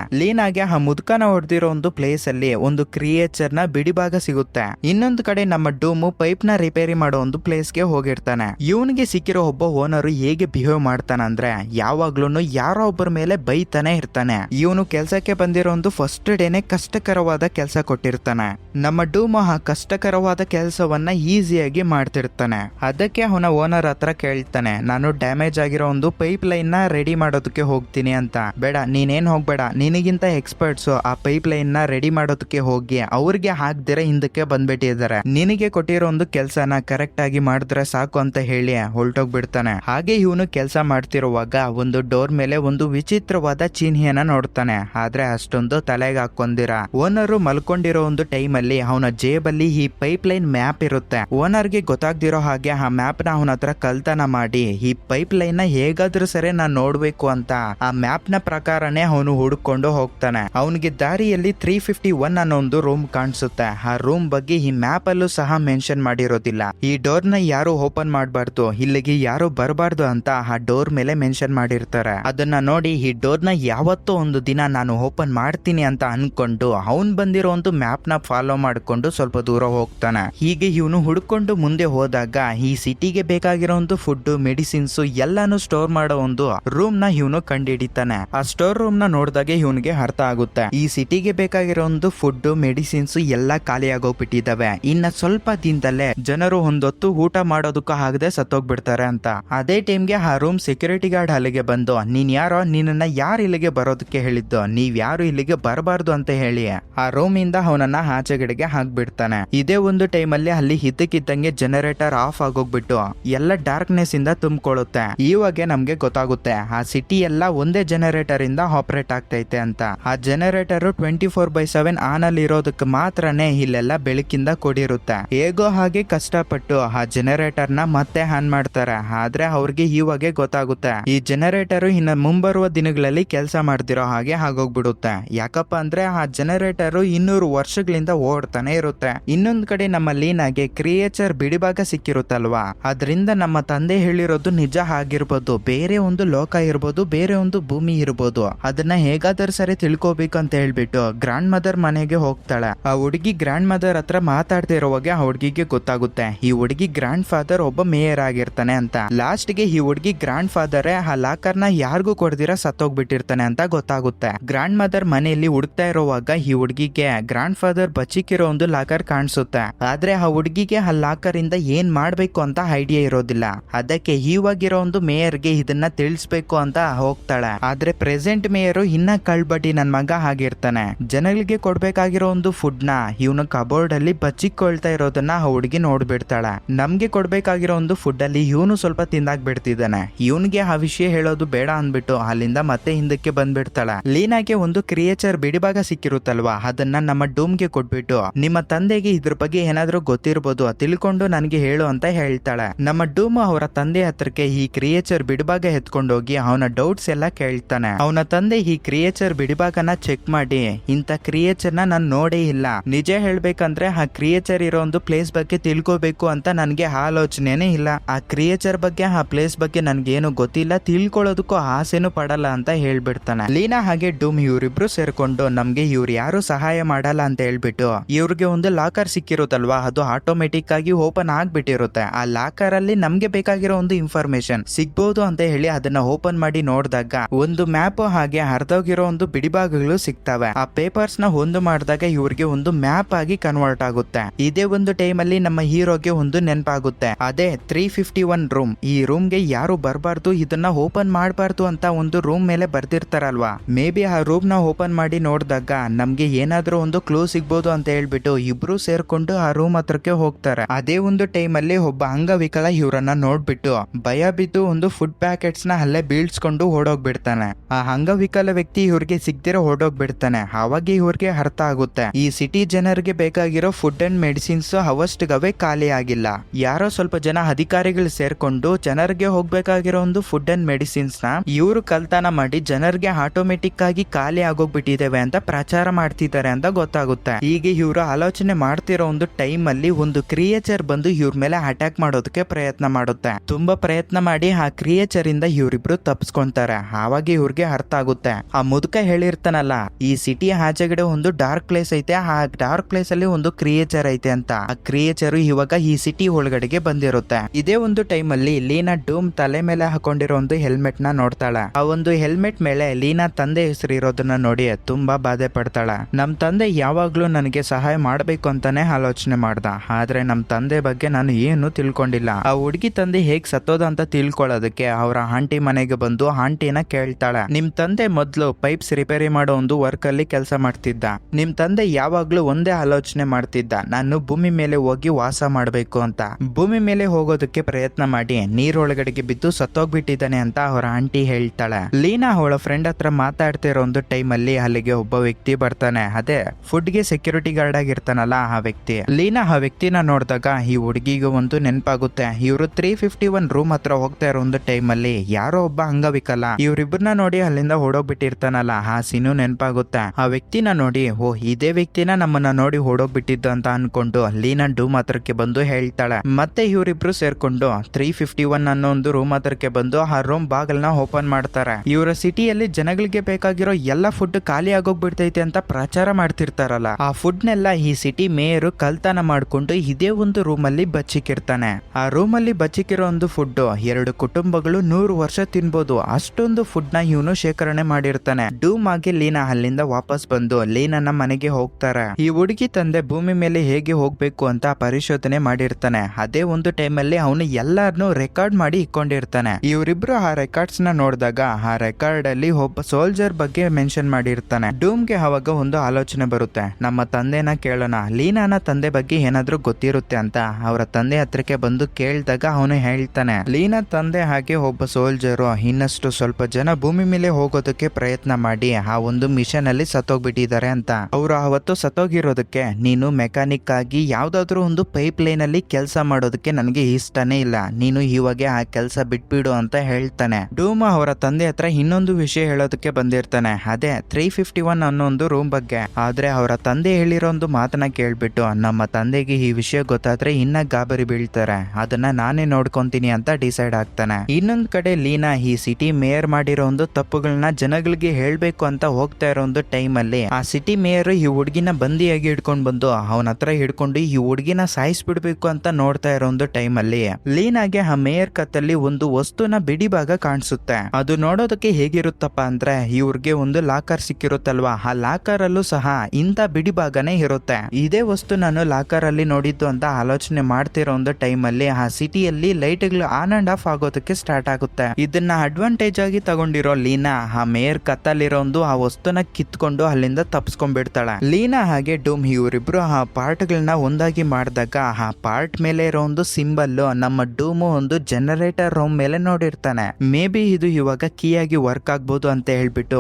ಆಗಿ ಆ ಮುದುಕನ ಹೊಡೆದಿರೋ ಒಂದು ಪ್ಲೇಸ್ ಅಲ್ಲಿ ಒಂದು ಕ್ರಿಯೇಚರ್ನ ಬಿಡಿಭಾಗ ಸಿಗುತ್ತೆ. ಇನ್ನೊಂದು ಕಡೆ ನಮ್ಮ ಡೂಮು ಪೈಪ್ನ ರಿಪೇರಿ ಮಾಡೋ ಒಂದು ಪ್ಲೇಸ್ಗೆ ಹೋಗಿರ್ತಾನೆ. ಇವನಿಗೆ ಸಿಕ್ಕಿರೋ ಒಬ್ಬ ಓನರ್ ಹೇಗೆ ಬಿಹೇವ್ ಮಾಡ್ತಾನಂದ್ರೆ ಯಾವಾಗ್ಲೂ ಯಾರೋ ಒಬ್ಬರ ಮೇಲೆ ಬೈತಾನೆ ಇರ್ತಾನೆ. ಇವನು ಕೆಲ್ಸಕ್ಕೆ ಬಂದಿರೋ ಒಂದು ಫಸ್ಟ್ ಡೇನೆ ಕಷ್ಟಕರವಾದ ಕೆಲಸ ಕೊಟ್ಟಿರ್ತಾನೆ. ನಮ್ಮ ಡೂಮು ಕಷ್ಟಕರವಾದ ಕೆಲಸವನ್ನ ಈಸಿಯಾಗಿ ಮಾಡ್ತಿರ್ತಾನೆ. ಅದಕ್ಕೆ ಅವನ ಓನರ್ ಹತ್ರ ಕೇಳ್ತಾನೆ, ನಾನು ಡ್ಯಾಮೇಜ್ ಆಗಿರೋ ಒಂದು ಪೈಪ್ ಲೈನ್ನ ರೆಡಿ ಮಾಡೋದಕ್ಕೆ ಹೋಗ್ತೀನಿ ಅಂತ. ಬೇಡ, ನೀನೇನ್ ಹೋಗ್ಬೇಡ, ನಿನಗಿಂತ ಎಕ್ಸ್ಪರ್ಟ್ಸ್ ಆ ಪೈಪ್ ಲೈನ್ನ ರೆಡಿ ಮಾಡೋದಕ್ಕೆ ಹೋಗಿ, ಅವ್ರಿಗೆ ಹಾಕ್ದಿರ ಹಿಂದಕ್ಕೆ ಬಂದ್ಬಿಟ್ಟಿದ್ದಾರೆ ನಿನಗೆ ಕೊಟ್ಟಿರೋ ಒಂದು ಕೆಲಸನ ಕರೆಕ್ಟ್ ಆಗಿ ಮಾಡಿದ್ರೆ ಸಾಕು ಅಂತ ಹೇಳಿ ಹೊರಟೋಗ್ಬಿಡ್ತಾನೆ ಹಾಗೆ ಇವನು ಕೆಲಸ ಮಾಡ್ತಿರುವಾಗ ಒಂದು ಡೋರ್ ಮೇಲೆ ಒಂದು ವಿಚಿತ್ರವಾದ ಚಿಹ್ನೆಯನ್ನ ನೋಡ್ತಾನೆ. ಆದ್ರೆ ಅಷ್ಟೊಂದು ತಲೆಗೆ ಹಾಕೊಂಡಿರ ಓನರು ಮಲ್ಕೊಂಡಿರೋ ಒಂದು ಟೈಮ್ ಅಲ್ಲಿ ಅವನ ಜೇಬಲ್ಲಿ ಈ ಪೈಪ್ ಲೈನ್ ಮ್ಯಾಪ್ ಇರುತ್ತೆ. ಓನರ್ಗೆ ಗೊತ್ತಾಗ್ದಿರೋ ಹಾಗೆ ಆ ಮ್ಯಾಪ್ನ ಅವನ ಹತ್ರ ಕಲ್ತನ ಮಾಡಿ. ಈ ಪೈಪ್ ಲೈನ್ನ ಹೇಗಾದ್ರೂ ಸರಿ ನಾನ್ ನೋಡ್ಬೇಕು ಅಂತ. ಆ ಮ್ಯಾಪ್ನ ಪ್ರಕಾರನೇ ಅವನು ಹುಡುಕೊಂಡು ಹೋಗ್ತಾನೆ. ಅವನಿಗೆ ದಾರಿಯಲ್ಲಿ ತ್ರೀ ಫಿಫ್ಟಿ ಒನ್ ಅನ್ನೋ ಒಂದು ರೂಮ್ ಕಾಣಿಸುತ್ತೆ. ಆ ರೂಮ್ ಬಗ್ಗೆ ಈ ಮ್ಯಾಪ್ ಅಲ್ಲೂ ಸಹ ಮೆನ್ಷನ್ ಮಾಡಿರೋದಿಲ್ಲ. ಈ ಡೋರ್ನ ಯಾರು ಓಪನ್ ಮಾಡಬಾರ್ದು, ಇಲ್ಲಿಗೆ ಯಾರು ಬರಬಾರ್ದು ಅಂತ ಆ ಡೋರ್ ಮೇಲೆ ಮೆನ್ಷನ್ ಮಾಡಿರ್ತಾರೆ. ಅದನ್ನ ನೋಡಿ ಈ ಡೋರ್ನ ಯಾವತ್ತೋ ಒಂದು ದಿನ ನಾನು ಓಪನ್ ಮಾಡ್ತೀನಿ ಅಂತ ಅನ್ಕೊಂಡು ಅವನ್ ಬಂದಿರೋ ಒಂದು ಮ್ಯಾಪ್ನ ಫಾಲೋ ಮಾಡ್ಕೊಂಡು ಸ್ವಲ್ಪ ದೂರ ಹೋಗ್ತಾನೆ. ಹೀಗೆ ಇವನು ಹುಡ್ಕೊಂಡು ಮುಂದೆ ಹೋದಾಗ ಈ ಸಿಟಿಗೆ ಬೇಕಾಗಿರೋ ಒಂದು ಫುಡ್ ಮೆಡಿಸಿನ್ಸ್ ಎಲ್ಲಾನು ಸ್ಟೋರ್ ಮಾಡೋ ಒಂದು ರೂಮ್ನ ಇವನು ಕಂಡುಹಿಡಿತಾನೆ ಆ ಸ್ಟೋರ್ ರೂಮ್ನ ನೋಡಿದಾಗ ಇವನಿಗೆ ಅರ್ಥ ಆಗುತ್ತೆ. ಈ ಸಿಟಿಗೆ ಬೇಕಾಗಿರೋ ಒಂದು ಫುಡ್ ಮೆಡಿಸಿನ್ಸ್ ಎಲ್ಲ ಖಾಲಿ ಆಗೋಗ್ಬಿಟ್ಟಿದಾವೆ ಇನ್ನ ಸ್ವಲ್ಪ ದಿನದಲ್ಲೇ ಜನರು ಒಂದೊತ್ತು ಊಟ ಮಾಡೋದಕ್ಕೂ ಆಗದೆ ಸತ್ತೋಗ್ಬಿಡ್ತಾರೆ ಅಂತ. ಅದೇ ಟೈಮ್ಗೆ ಆ ರೂಮ್ ಸೆಕ್ಯೂರಿಟಿ ಗಾರ್ಡ್ ಅಲ್ಲಿಗೆ ಬಂದು, ನೀನ್ ಯಾರೋ? ನಿನ್ನ ಯಾರು ಇಲ್ಲಿಗೆ ಬರೋದಕ್ಕೆ ಹೇಳಿದ್ದು? ನೀವ್ ಇಲ್ಲಿಗೆ ಬರಬಾರ್ದು ಅಂತ ಹೇಳಿ ಆ ರೂಮ್ ಇಂದ ಅವನನ್ನ ಆಚೆಗಡೆಗೆ ಹಾಕ್ಬಿಡ್ತಾನೆ. ಇದೇ ಒಂದು ಟೈಮ್ ಅಲ್ಲಿ ಅಲ್ಲಿ ಇದ್ದಕ್ಕಿದ್ದಂಗೆ ಜನರೇಟರ್ ಆಫ್ ಆಗೋಗ್ಬಿಟ್ಟು ಎಲ್ಲ ಡಾರ್ಕ್ನೆಸ್ ಇಂದ ತುಂಬಿಕೊಳ್ಳುತ್ತೆ. ಈವಾಗೆ ನಮ್ಗೆ ಗೊತ್ತಾಗುತ್ತೆ. ಆ ಸಿಟಿ ಎಲ್ಲ ಒಂದೇ ಜನರೇಟರ್ ಇಂದ ಆಪರೇಟ್ ಆಗ್ತೈತೆ ಅಂತ. ಆ generator twenty four by seven on ಅಲ್ಲಿ ಇರೋದಕ್ಕೆ ಮಾತ್ರನೇ ಇಲ್ಲೆಲ್ಲ ಬೆಳಕಿಂದ ಕೊಡಿರುತ್ತೆ. ಹೇಗೋ ಹಾಗೆ ಕಷ್ಟಪಟ್ಟು ಆ ಜನರೇಟರ್ನ ಮತ್ತೆ ಆನ್ ಮಾಡ್ತಾರೆ. ಆದ್ರೆ ಅವ್ರಿಗೆ ಈವಾಗೆ ಗೊತ್ತಾಗುತ್ತೆ. ಈ ಜನರೇಟರ್ ಇನ್ನ ಮುಂಬರುವ ದಿನಗಳಲ್ಲಿ ಕೆಲಸ ಮಾಡ್ತಿರೋ ಹಾಗೆ ಆಗೋಗ್ಬಿಡುತ್ತೆ. ಯಾಕಪ್ಪ ಅಂದ್ರೆ ಆ ಜನರೇಟರ್ ಇನ್ನೂರು ವರ್ಷಗಳಿಂದ ಓಡ್ತಾನೆ ಇರುತ್ತೆ. ಇನ್ನೊಂದ್ ಕಡೆ ನಮ್ಮ ಲೀನಾಗೆ ಕ್ರಿಯೇಚರ್ ಬಿಡಿಭಾಗ ಸಿಕ್ಕಿರುತ್ತಲ್ವಾ? ಅದರಿಂದ ನಮ್ಮ ತಂದೆ ಹೇಳಿರೋದು ನಿಜ ಆಗಿರ್ಬೋದು. ಬೇರೆ ಒಂದು ಲೋಕ ಇರ್ಬೋದು, ಬೇರೆ ಒಂದು ಭೂಮಿ ಇರ್ಬೋದು. ಅದನ್ನ ಹೇಗಾದ್ರೂ ಸರಿ ತಿಳ್ಕೊಬೇಕು ಅಂತ ಹೇಳ್ಬಿಟ್ಟು ಗ್ರಾಂಡ್ ಮದರ್ ಮನೆಗೆ ಹೋಗ್ತಾಳೆ. ಆ ಹುಡುಗಿ ಗ್ರಾಂಡ್ ಮದರ್ ಹತ್ರ ಮಾತಾಡ್ತಿರೋವಾಗ ಆ ಹುಡುಗಿಗೆ ಗೊತ್ತಾಗುತ್ತೆ. ಈ ಹುಡುಗಿ ಗ್ರಾಂಡ್ ಫಾದರ್ ಒಬ್ಬ ಮೇಯರ್ ಆಗಿರ್ತಾನೆ ಅಂತ. ಲಾಸ್ಟ್ಗೆ ಈ ಹುಡುಗಿ ಗ್ರಾಂಡ್ ಫಾದರ್ ಆ ಲಾಕರ್ನ ಯಾರಿಗೂ ಕೊಡ್ದಿರ ಸತ್ತೋಗ್ಬಿಟ್ಟಿರ್ತಾನೆ ಅಂತ ಗೊತ್ತಾಗುತ್ತೆ. ಗ್ರಾಂಡ್ ಮದರ್ ಮನೆಯಲ್ಲಿ ಹುಡುಕ್ತಾ ಇರುವಾಗ ಈ ಹುಡುಗಿಗೆ ಗ್ರಾಂಡ್ ಫಾದರ್ ಬಚ್ಚಿಕ್ಕಿರೋ ಒಂದು ಲಾಕರ್ ಕಾಣಿಸುತ್ತೆ. ಆದ್ರೆ ಆ ಹುಡುಗಿಗೆ ಆ ಲಾಕರ್ ಇಂದ ಏನ್ ಮಾಡ್ಬೇಕು ಅಂತ ಐಡಿಯಾ ಇರೋದಿಲ್ಲ. ಅದಕ್ಕೆ ಇವಾಗಿರೋ ಒಂದು ಮೇಯರ್ಗೆ ಇದನ್ನ ತಿಳಿಸ್ಬೇಕು ಅಂತ ಹೋಗ್ತಾಳೆ. ಆದ್ರೆ ಪ್ರೆಸೆಂಟ್ ಮೇಯರ್ ಇನ್ನ ಕಳ್ಬಟ್ಟಿ ನನ್ ಮಗ ಆಗಿರ್ತಾನೆ ಜನಗಳಿಗೆ ಕೊಡ್ಬೇಕಾಗಿರೋ ಒಂದು ಫುಡ್ನ ಇವನು ಕಬೋರ್ಡ್ ಅಲ್ಲಿ ಬಚ್ಚಿಕೊಳ್ತಾ ಇರೋದನ್ನ ಆ ಹುಡುಗಿ ನೋಡ್ಬಿಡ್ತಾಳೆ. ನಮ್ಗೆ ಕೊಡ್ಬೇಕಾಗಿರೋ ಒಂದು ಫುಡ್ ಅಲ್ಲಿ ಇವನು ಸ್ವಲ್ಪ ತಿಂದಾಕ್ ಬಿಡ್ತಿದ್ದಾನೆ ಇವನ್ಗೆ ಆ ವಿಷಯ ಹೇಳೋದು ಬೇಡ ಅಂದ್ಬಿಟ್ಟು ಅಲ್ಲಿಂದ ಮತ್ತೆ ಹಿಂದಕ್ಕೆ ಬಂದ್ಬಿಡ್ತಾಳೆ. ಲೀನಾಗೆ ಒಂದು ಕ್ರಿಯೇಚರ್ ಬಿಡಿಭಾಗ ಸಿಕ್ಕಿರುತ್ತಲ್ವಾ? ಅದನ್ನ ನಮ್ಮ ಡೂಮ್ಗೆ ಕೊಟ್ಬಿಟ್ಟು, ನಿಮ್ಮ ತಂದೆಗೆ ಇದ್ರ ಬಗ್ಗೆ ಏನಾದ್ರೂ ಗೊತ್ತಿರ್ಬೋದು, ತಿಳ್ಕೊಂಡು ನನಗೆ ಹೇಳು ಅಂತ ಹೇಳ್ತಾಳೆ. ನಮ್ಮ ಡೂಮ್ ಅವರ ತಂದೆ ಹತ್ರಕ್ಕೆ ಈ ಕ್ರಿಯೇಚರ್ ಬಿಡಿಭಾಗ ಎತ್ಕೊಂಡೋಗಿ ಅವನ ಡೌಟ್ಸ್ ಎಲ್ಲ ಕೇಳ್ತಾನೆ. ಅವನ ತಂದೆ ಈ ಕ್ರಿಯೇಚರ್ ಬಿಡಿಭಾಗನ ಚೆಕ್ ಮಾಡಿ, ಇಂಥ ಕ್ರಿಯೇಚರ್ನ ನಾನು ನೋಡೇ ಇಲ್ಲ. ನಿಜ ಹೇಳ್ಬೇಕಂದ್ರೆ ಆ ಕ್ರಿಯೇಚರ್ ಇರೋ ಒಂದು ಪ್ಲೇಸ್ ಬಗ್ಗೆ ತಿಳ್ಕೋಬೇಕು ಅಂತ ನನಗೆ ಆಲೋಚನೆನೇ ಇಲ್ಲ. ಆ ಕ್ರಿಯೇಚರ್ ಬಗ್ಗೆ, ಆ ಪ್ಲೇಸ್ ಬಗ್ಗೆ ನನ್ಗೇನು ಗೊತ್ತಿಲ್ಲ, ತಿಳ್ಕೊಳ್ಳೋದಕ್ಕೂ ಆಸೆನೂ ಪಡಲ್ಲ ಅಂತ ಹೇಳ್ಬಿಡ್ತಾನೆ. ಲೀನಾ ಹಾಗೆ ಡೂಮ್ ಇವರಿಬ್ರು ಸೇರ್ಕೊಂಡು ನಮ್ಗೆ ಇವ್ರು ಯಾರು ಸಹಾಯ ಮಾಡಲ್ಲ ಅಂತ ಹೇಳ್ಬಿಟ್ಟು ಇವ್ರಿಗೆ ಒಂದು ಲಾಕರ್ ಸಿಕ್ಕಿರುತ್ತಲ್ವಾ? ಅದು ಆಟೋಮೆಟಿಕ್ ಆಗಿ ಓಪನ್ ಆಗ್ಬಿಟ್ಟಿರುತ್ತೆ. ಆ ಲಾಕರ್ ಅಲ್ಲಿ ನಮ್ಗೆ ಬೇಕಾಗಿರೋ ಒಂದು ಇನ್ಫಾರ್ಮೇಶನ್ ಸಿಗ್ಬಹುದು ಅಂತ ಹೇಳಿ ಅದನ್ನ ಓಪನ್ ಮಾಡಿ ನೋಡಿದಾಗ ಒಂದು ಮ್ಯಾಪ್ ಹಾಗೆ ಹರಿದೋಗಿರೋ ಒಂದು ಬಿಡಿಭಾಗಗಳು ಸಿಗ್ತವೆ. ಆ ಪೇಪರ್ಸ್ನ ಒಂದು ಮಾಡಿದಾಗ ಇವ್ರಿಗೆ ಒಂದು ಮ್ಯಾಪ್ ಆಗಿ ಕನ್ವರ್ಟ್ ಆಗುತ್ತೆ. ಇದೇ ಒಂದು ಟೈಮ್ ಅಲ್ಲಿ ನಮ್ಮ ಹೀರೋಗೆ ಒಂದು ನೆನಪಾಗುತ್ತೆ. ಅದೇ ತ್ರೀ ಫಿಫ್ಟಿ ಒನ್ ರೂಮ್ ಈ ರೂಮ್ಗೆ ಯಾರು ಬರಬಾರ್ದು, ಇದನ್ನ ಓಪನ್ ಮಾಡಬಾರ್ದು ಅಂತ ಒಂದು ರೂಮ್ ಮೇಲೆ ಬರ್ದಿರ್ತಾರಲ್ವಾ? ಮೇ ಬಿ ಆ ರೂಮ್ನ ಓಪನ್ ಮಾಡಿ ನೋಡಿದಾಗ ನಮ್ಗೆ ಏನಾದರೂ ಒಂದು ಕ್ಲೂ ಸಿಗ್ಬೋದು ಅಂತ ಹೇಳ್ಬಿಟ್ಟು ಇಬ್ರು ಸೇರ್ಕೊಂಡು ಆ ರೂಮ್ ಹತ್ರಕ್ಕೆ ಹೋಗ್ತಾರೆ. ಅದೇ ಒಂದು ಟೈಮ್ ಅಲ್ಲಿ ಒಬ್ಬ ಅಂಗವಿಕಲ ಇವರನ್ನ ನೋಡ್ಬಿಟ್ಟು ಭಯ ಬಿದ್ದು ಒಂದು ಫುಡ್ ಪ್ಯಾಕೆಟ್ಸ್ನ ಅಲ್ಲೇ ಬೀಳ್ಸ್ಕೊಂಡು ಓಡೋಗ್ಬಿಡ್ತಾನೆ. ಆ ಅಂಗವಿಕಲ ವ್ಯಕ್ತಿ ಇವ್ರಿಗೆ ಸಿಗ್ದಿರೋ ಓಡೋಗ್ಬಿಡ್ತಾನೆ. ಅವಾಗ ಇವ್ರಿಗೆ ಅರ್ಥ ಆಗುತ್ತೆ. ಈ ಸಿಟಿ ಜನರಿಗೆ ಬೇಕಾಗಿರೋ ಫುಡ್ ಅಂಡ್ ಮೆಡಿಸಿನ್ಸ್ ಅವಷ್ಟಗವೇ ಖಾಲಿ ಆಗಿಲ್ಲ. ಯಾರೋ ಸ್ವಲ್ಪ ಜನ ಅಧಿಕಾರಿಗಳು ಸೇರ್ಕೊಂಡು ಜನರಿಗೆ ಹೋಗ್ಬೇಕಾಗಿರೋ ಒಂದು ಫುಡ್ ಅಂಡ್ ಮೆಡಿಸಿನ್ಸ್ನ ಇವರು ಕಲ್ತಾನ ಮಾಡಿ ಜನರಿಗೆ ಆಟೋಮೆಟಿಕ್ ಆಗಿ ಖಾಲಿ ಆಗೋಗ್ಬಿಟ್ಟಿದ್ದೇವೆ ಅಂತ ಪ್ರಚಾರ ಮಾಡ್ತಿದ್ದಾರೆ ಅಂತ ಗೊತ್ತಾಗುತ್ತೆ. ಹೀಗೆ ಇವರು ಆಲೋಚನೆ ಮಾಡ್ತಿರೋ ಒಂದು ಟೈಮ್ ಅಲ್ಲಿ ಒಂದು ಕ್ರಿಯೇಚರ್ ಬಂದು ಇವ್ರ ಮೇಲೆ ಅಟ್ಯಾಕ್ ಮಾಡೋದಕ್ಕೆ ಪ್ರಯತ್ನ ಮಾಡುತ್ತೆ. ತುಂಬಾ ಪ್ರಯತ್ನ ಮಾಡಿ ಆ ಕ್ರಿಯೇಚರ್ ಇಂದ ಇವರಿಬ್ರು ತಪ್ಸ್ಕೊಂತಾರೆ. ಆವಾಗ ಇವ್ರಿಗೆ ಅರ್ಥ ಆಗುತ್ತೆ. ಆ ಮುದುಕ ಹೇಳಿರ್ತಾನಲ್ಲ, ಈ ಸಿಟಿ ಆಚೆಗಡೆ ಒಂದು ಡಾರ್ಕ್ ಪ್ಲೇಸ್ ಐತೆ, ಆ ಡಾರ್ಕ್ ಪ್ಲೇಸ್ ಅಲ್ಲಿ ಒಂದು ಕ್ರಿಯೇಚರ್ ಐತೆ ಅಂತ. ಆ ಕ್ರಿಯೇಚರ್ ಇವಾಗ ಈ ಸಿಟಿ ಒಳಗಡೆಗೆ ಬಂದಿರುತ್ತೆ. ಇದೇ ಒಂದು ಟೈಮ್ ಅಲ್ಲಿ ಲೀನಾ ಡೂಮ್ ತಲೆ ಮೇಲೆ ಹಾಕೊಂಡಿರೋ ಒಂದು ಹೆಲ್ಮೆಟ್ನ ನೋಡ್ತಾಳೆ. ಆ ಒಂದು ಹೆಲ್ಮೆಟ್ ಮೇಲೆ ಲೀನಾ ತಂದೆ ಹೆಸರು ಇರೋದನ್ನ ನೋಡಿ ತುಂಬಾ ಬಾಧೆ ಪಡ್ತಾಳೆ. ನಮ್ ತಂದೆ ಯಾವಾಗ್ಲೂ ನನಗೆ ಸಹಾಯ ಮಾಡ್ಬೇಕು ಅಂತಾನೆ ಆಲೋಚನೆ ಮಾಡ್ದ. ಆದ್ರೆ ನಮ್ ತಂದೆ ಬಗ್ಗೆ ನಾನು ಏನು ತಿಳ್ಕೊಂಡಿಲ್ಲ. ಆ ಹುಡುಗಿ ತಂದೆ ಹೇಗ್ ಸತ್ತೋದ ಅಂತ ತಿಳ್ಕೊಳ್ಳೋದಕ್ಕೆ ಅವರ ಆಂಟಿ ಮನೆಗೆ ಬಂದು ಆಂಟಿನ ಕೇಳ್ತಾಳೆ. ನಿಮ್ ತಂದೆ ಮೊದ್ಲು ಪೈಪ್ಸ್ ರಿಪೇರಿ ಮಾಡೋ ಒಂದು ವರ್ಕ್ ಅಲ್ಲಿ ಕೆಲಸ ಮಾಡ್ತಿದ್ದ. ನಿಮ್ ತಂದೆ ಯಾವಾಗ್ಲೂ ಒಂದೇ ಆಲೋಚನೆ ಮಾಡ್ತಿದ್ದ. ನಾನು ಭೂಮಿ ಮೇಲೆ ಹೋಗಿ ವಾಸ ಮಾಡ್ಬೇಕು ಅಂತ. ಭೂಮಿ ಮೇಲೆ ಹೋಗೋದಕ್ಕೆ ಪ್ರಯತ್ನ ಮಾಡಿ ನೀರೊಳಗಡೆಗೆ ಬಿದ್ದು ಸತ್ತೋಗ್ಬಿಟ್ಟಿದ್ದಾನೆ ಅಂತ ಅವರ ಆಂಟಿ ಹೇಳ್ತಾಳೆ. ಲೀನಾ ಅವಳ ಫ್ರೆಂಡ್ ಹತ್ರ ಮಾತಾಡ್ತಿರೋ ಒಂದು ಟೈಮ್ ಅಲ್ಲಿ ಅಲ್ಲಿಗೆ ಒಬ್ಬ ವ್ಯಕ್ತಿ ಬರ್ತಾನೆ. ಅದೇ, ಫುಡ್ಗೆ ಸೆಕ್ಯೂರಿಟಿ ಗಾರ್ಡ್ ಆಗಿರ್ತಾನಲ್ಲ ಆ ವ್ಯಕ್ತಿ. ಲೀನಾ, ಆ ವ್ಯಕ್ತಿನ ನೋಡಿದಾಗ ಈ ಹುಡುಗಿಗೆ ಒಂದು ನೆನಪಾಗುತ್ತೆ. ಇವರು ತ್ರೀ ಫಿಫ್ಟಿ ಒನ್ ರೂಮ್ ಹತ್ರ ಹೋಗ್ತಾ ಇರೋ ಒಂದು ಅಲ್ಲಿ ಯಾರೋ ಒಬ್ಬ ಅಂಗವಿಕಲ ಇವ್ರಿಬ್ಬರನ್ನ ನೋಡಿ ಅಲ್ಲಿಂದ ಓಡೋಗ್ಬಿಟ್ಟಿರ್ತಾನಲ್ಲ, ಆ ಸೀನು ನೆನಪಾಗುತ್ತೆ. ಆ ವ್ಯಕ್ತಿನ ನೋಡಿ, ಓ, ಇದೇ ವ್ಯಕ್ತಿನ ನಮ್ಮನ್ನ ನೋಡಿ ಓಡೋಗ್ಬಿಟ್ಟಿದ್ದು ಅಂತ ಅನ್ಕೊಂಡು ಲೀನಾ ಡೂಮ್ ಹತ್ರಕ್ಕೆ ಬಂದು ಹೇಳ್ತಾಳೆ. ಮತ್ತೆ ಇವರಿಬ್ರು ಸೇರ್ಕೊಂಡು ತ್ರೀ ಫಿಫ್ಟಿ ಒನ್ ಅನ್ನೋ ಒಂದು ರೂಮ್ ಹತ್ರಕ್ಕೆ ಬಂದು ಆ ರೂಮ್ ಬಾಗಲ್ನ ಓಪನ್ ಮಾಡ್ತಾರೆ. ಇವರ ಸಿಟಿಯಲ್ಲಿ ಜನಗಳಿಗೆ ಬೇಕಾಗಿರೋ ಎಲ್ಲ ಫುಡ್ ಖಾಲಿ ಆಗೋಗ್ಬಿಡ್ತೈತೆ ಅಂತ ಪ್ರಚಾರ ಮಾಡ್ತಿರ್ತಾರಲ್ಲ. ಆ ಫುಡ್ ನೆಲ್ಲ ಈ ಸಿಟಿ ಮೇಯರು ಕಲ್ತನ ಮಾಡ್ಕೊಂಡು ಇದೇ ಒಂದು ರೂಮ್ ಅಲ್ಲಿ ಬಚ್ಚಿಕ್ಕಿರ್ತಾನೆ ಆ ರೂಮ್ ಅಲ್ಲಿ ಬಚ್ಚಿಕ್ಕಿರೋ ಒಂದು ಫುಡ್ ಎರಡು ಕುಟುಂಬಗಳು ನೂರು ವರ್ಷ ತಿನ್ಬೋದು. ಅಷ್ಟೊಂದು ಫುಡ್ನ ಇವನು ಶೇಖರಣೆ ಮಾಡಿರ್ತಾನೆ. ಡೂಮ್ ಆಗಿ ಲೀನಾ ಅಲ್ಲಿಂದ ವಾಪಸ್ ಬಂದು ಲೀನಾನ ಮನೆಗೆ ಹೋಗ್ತಾರೆ. ಈ ಹುಡುಗಿ ತಂದೆ ಭೂಮಿ ಮೇಲೆ ಹೇಗೆ ಹೋಗ್ಬೇಕು ಅಂತ ಪರಿಶೋಧನೆ ಮಾಡಿರ್ತಾನೆ. ಅದೇ ಒಂದು ಟೈಮ್ ಅಲ್ಲಿ ಅವನು ಎಲ್ಲಾರನು ರೆಕಾರ್ಡ್ ಮಾಡಿ ಇಕ್ಕೊಂಡಿರ್ತಾನೆ. ಇವರಿಬ್ರು ಆ ರೆಕಾರ್ಡ್ಸ್ನ ನೋಡಿದಾಗ ಆ ರೆಕಾರ್ಡ್ ಅಲ್ಲಿ ಒಬ್ಬ ಸೋಲ್ಜರ್ ಬಗ್ಗೆ ಮೆನ್ಷನ್ ಮಾಡಿರ್ತಾನೆ. ಡೂಮ್ಗೆ ಅವಾಗ ಒಂದು ಆಲೋಚನೆ ಬರುತ್ತೆ. ನಮ್ಮ ತಂದೆನ ಕೇಳೋಣ. ಲೀನಾನ ತಂದೆ ಬಗ್ಗೆ ಏನಾದ್ರೂ ಗೊತ್ತಿರುತ್ತೆ ಅಂತ. ಅವರ ತಂದೆ ಹತ್ರಕ್ಕೆ ಬಂದು ಕೇಳಿದಾಗ ಅವನು ಹೇಳ್ತಾನೆ. ಲೀನಾ ತಂದೆ ಹಾಗೆ ಒಬ್ಬ ಸೋಲ್ಜರು. ಇನ್ನಷ್ಟು ಸ್ವಲ್ಪ ಜನ ಭೂಮಿ ಮೇಲೆ ಹೋಗೋದಕ್ಕೆ ಪ್ರಯತ್ನ ಮಾಡಿ. ಆ ಒಂದು ಮಿಷನ್ ಅಲ್ಲಿ ಸತ್ತೋಗ್ಬಿಟ್ಟಿದ್ದಾರೆ ಅಂತ. ಅವರು ಅವತ್ತು ಸತ್ತೋಗಿರೋದಕ್ಕೆ ನೀನು ಮೆಕ್ಯಾನಿಕ್ ಆಗಿ ಯಾವ್ದಾದ್ರು ಒಂದು ಪೈಪ್ ಲೈನ್ ಅಲ್ಲಿ ಕೆಲಸ ಮಾಡೋದಕ್ಕೆ ನನಗೆ ಇಷ್ಟನೇ ಇಲ್ಲ. ನೀನು ಇವಾಗ ಆ ಕೆಲಸ ಬಿಟ್ಬಿಡು ಅಂತ ಹೇಳ್ತಾನೆ. ಡೂಮ ಅವರ ತಂದೆ ಹತ್ರ ಇನ್ನೊಂದು ವಿಷಯ ಹೇಳೋದಕ್ಕೆ ಬಂದಿರ್ತಾನೆ. ಅದೇ ತ್ರೀ ಫಿಫ್ಟಿ ಒನ್ ಅನ್ನೋ ಒಂದು ರೂಮ್ ಬಗ್ಗೆ. ಆದ್ರೆ ಅವರ ತಂದೆ ಹೇಳಿರೋ ಒಂದು ಮಾತನ್ನ ಕೇಳ್ಬಿಟ್ಟು, ನಮ್ಮ ತಂದೆಗೆ ಈ ವಿಷಯ ಗೊತ್ತಾದ್ರೆ ಇನ್ನ ಗಾಬರಿ ಬೀಳ್ತಾರೆ. ಅದನ್ನ ನಾನೇ ನೋಡ್ಕೊಂತೀನಿ ಅಂತ ಡಿಸೈಡ್ ಆಗ್ತಾನೆ. ಇನ್ನೊಂದ್ ಕಡೆ ಲೀನಾ ಈ ಸಿಟಿ ಮೇಯರ್ ಮಾಡಿರೋ ಒಂದು ತಪ್ಪುಗಳನ್ನ ಜನಗಳಿಗೆ ಹೇಳ್ಬೇಕು ಅಂತ ಹೋಗ್ತಾ ಇರೋ ಒಂದು ಟೈಮ್ ಅಲ್ಲಿ ಆ ಸಿಟಿ ಮೇಯರ್ ಈ ಹುಡುಗಿನ ಬಂದಿಯಾಗಿ ಹಿಡ್ಕೊಂಡ್ ಬಂದು, ಅವನ ಹತ್ರ ಹಿಡ್ಕೊಂಡು ಈ ಹುಡುಗಿನ ಸಾಯಿಸ್ಬಿಡ್ಬೇಕು ಅಂತ ನೋಡ್ತಾ ಇರೋ ಒಂದು ಟೈಮ್ ಅಲ್ಲಿ ಲೀನಾಗೆ ಆ ಮೇಯರ್ ಕತ್ತಲ್ಲಿ ಒಂದು ವಸ್ತುನ ಬಿಡಿ ಭಾಗ ಕಾಣಿಸುತ್ತೆ. ಅದು ನೋಡೋದಕ್ಕೆ ಹೇಗಿರುತ್ತಪ್ಪ ಅಂದ್ರೆ ಇವ್ರಿಗೆ ಒಂದು ಲಾಕರ್ ಸಿಕ್ಕಿರುತ್ತಲ್ವಾ? ಆ ಲಾಕರ್ ಅಲ್ಲೂ ಸಹ ಇಂಥ ಬಿಡಿ ಭಾಗನೇ ಇರುತ್ತೆ. ಇದೇ ವಸ್ತು ನಾನು ಲಾಕರ್ ಅಲ್ಲಿ ನೋಡಿದ್ದು ಅಂತ ಆಲೋಚನೆ ಮಾಡ್ತಿರೋ ಒಂದು ಟೈಮ್ ಅಲ್ಲಿ ಆ ಸಿಟಿಯಲ್ಲಿ ಲೈಟ್ಗಳು ಆನ್ ಅಂಡ್ ಆಫ್ ಆಗೋದಕ್ಕೆ ಸ್ಟಾರ್ಟ್ ಆಗುತ್ತೆ. ಇದನ್ನ ಅಡ್ವಾಂಟೇಜ್ ಆಗಿ ತಗೊಂಡಿರೋ ಲೀನಾ, ಆ ಮೇಯರ್ ಕತ್ತಲ್ಲಿರೋ ಒಂದು ಆ ವಸ್ತುನ ಕಿತ್ಕೊಂಡು ಅಲ್ಲಿಂದ ತಪ್ಸ್ಕೊಂಡ್ಬಿಡ್ತಾಳೆ. ಲೀನಾ ಹಾಗೆ ಡೂಮ್ ಇವರಿಬ್ರು ಆ ಪಾರ್ಟ್ ಗಳನ್ನ ಒಂದಾಗಿ ಮಾಡಿದಾಗ ಆ ಪಾರ್ಟ್ ಮೇಲೆ ಇರೋ ಒಂದು ಸಿಂಬಲ್ ನಮ್ಮ ಡೂಮ್ ಒಂದು ಜನರೇಟರ್ ರೂಮ್ ಮೇಲೆ ನೋಡಿರ್ತಾನೆ. ಮೇ ಬಿ ಇದು ಇವಾಗ ಕೀ ಆಗಿ ವರ್ಕ್ ಆಗ್ಬೋದು ಅಂತ ಹೇಳ್ಬಿಟ್ಟು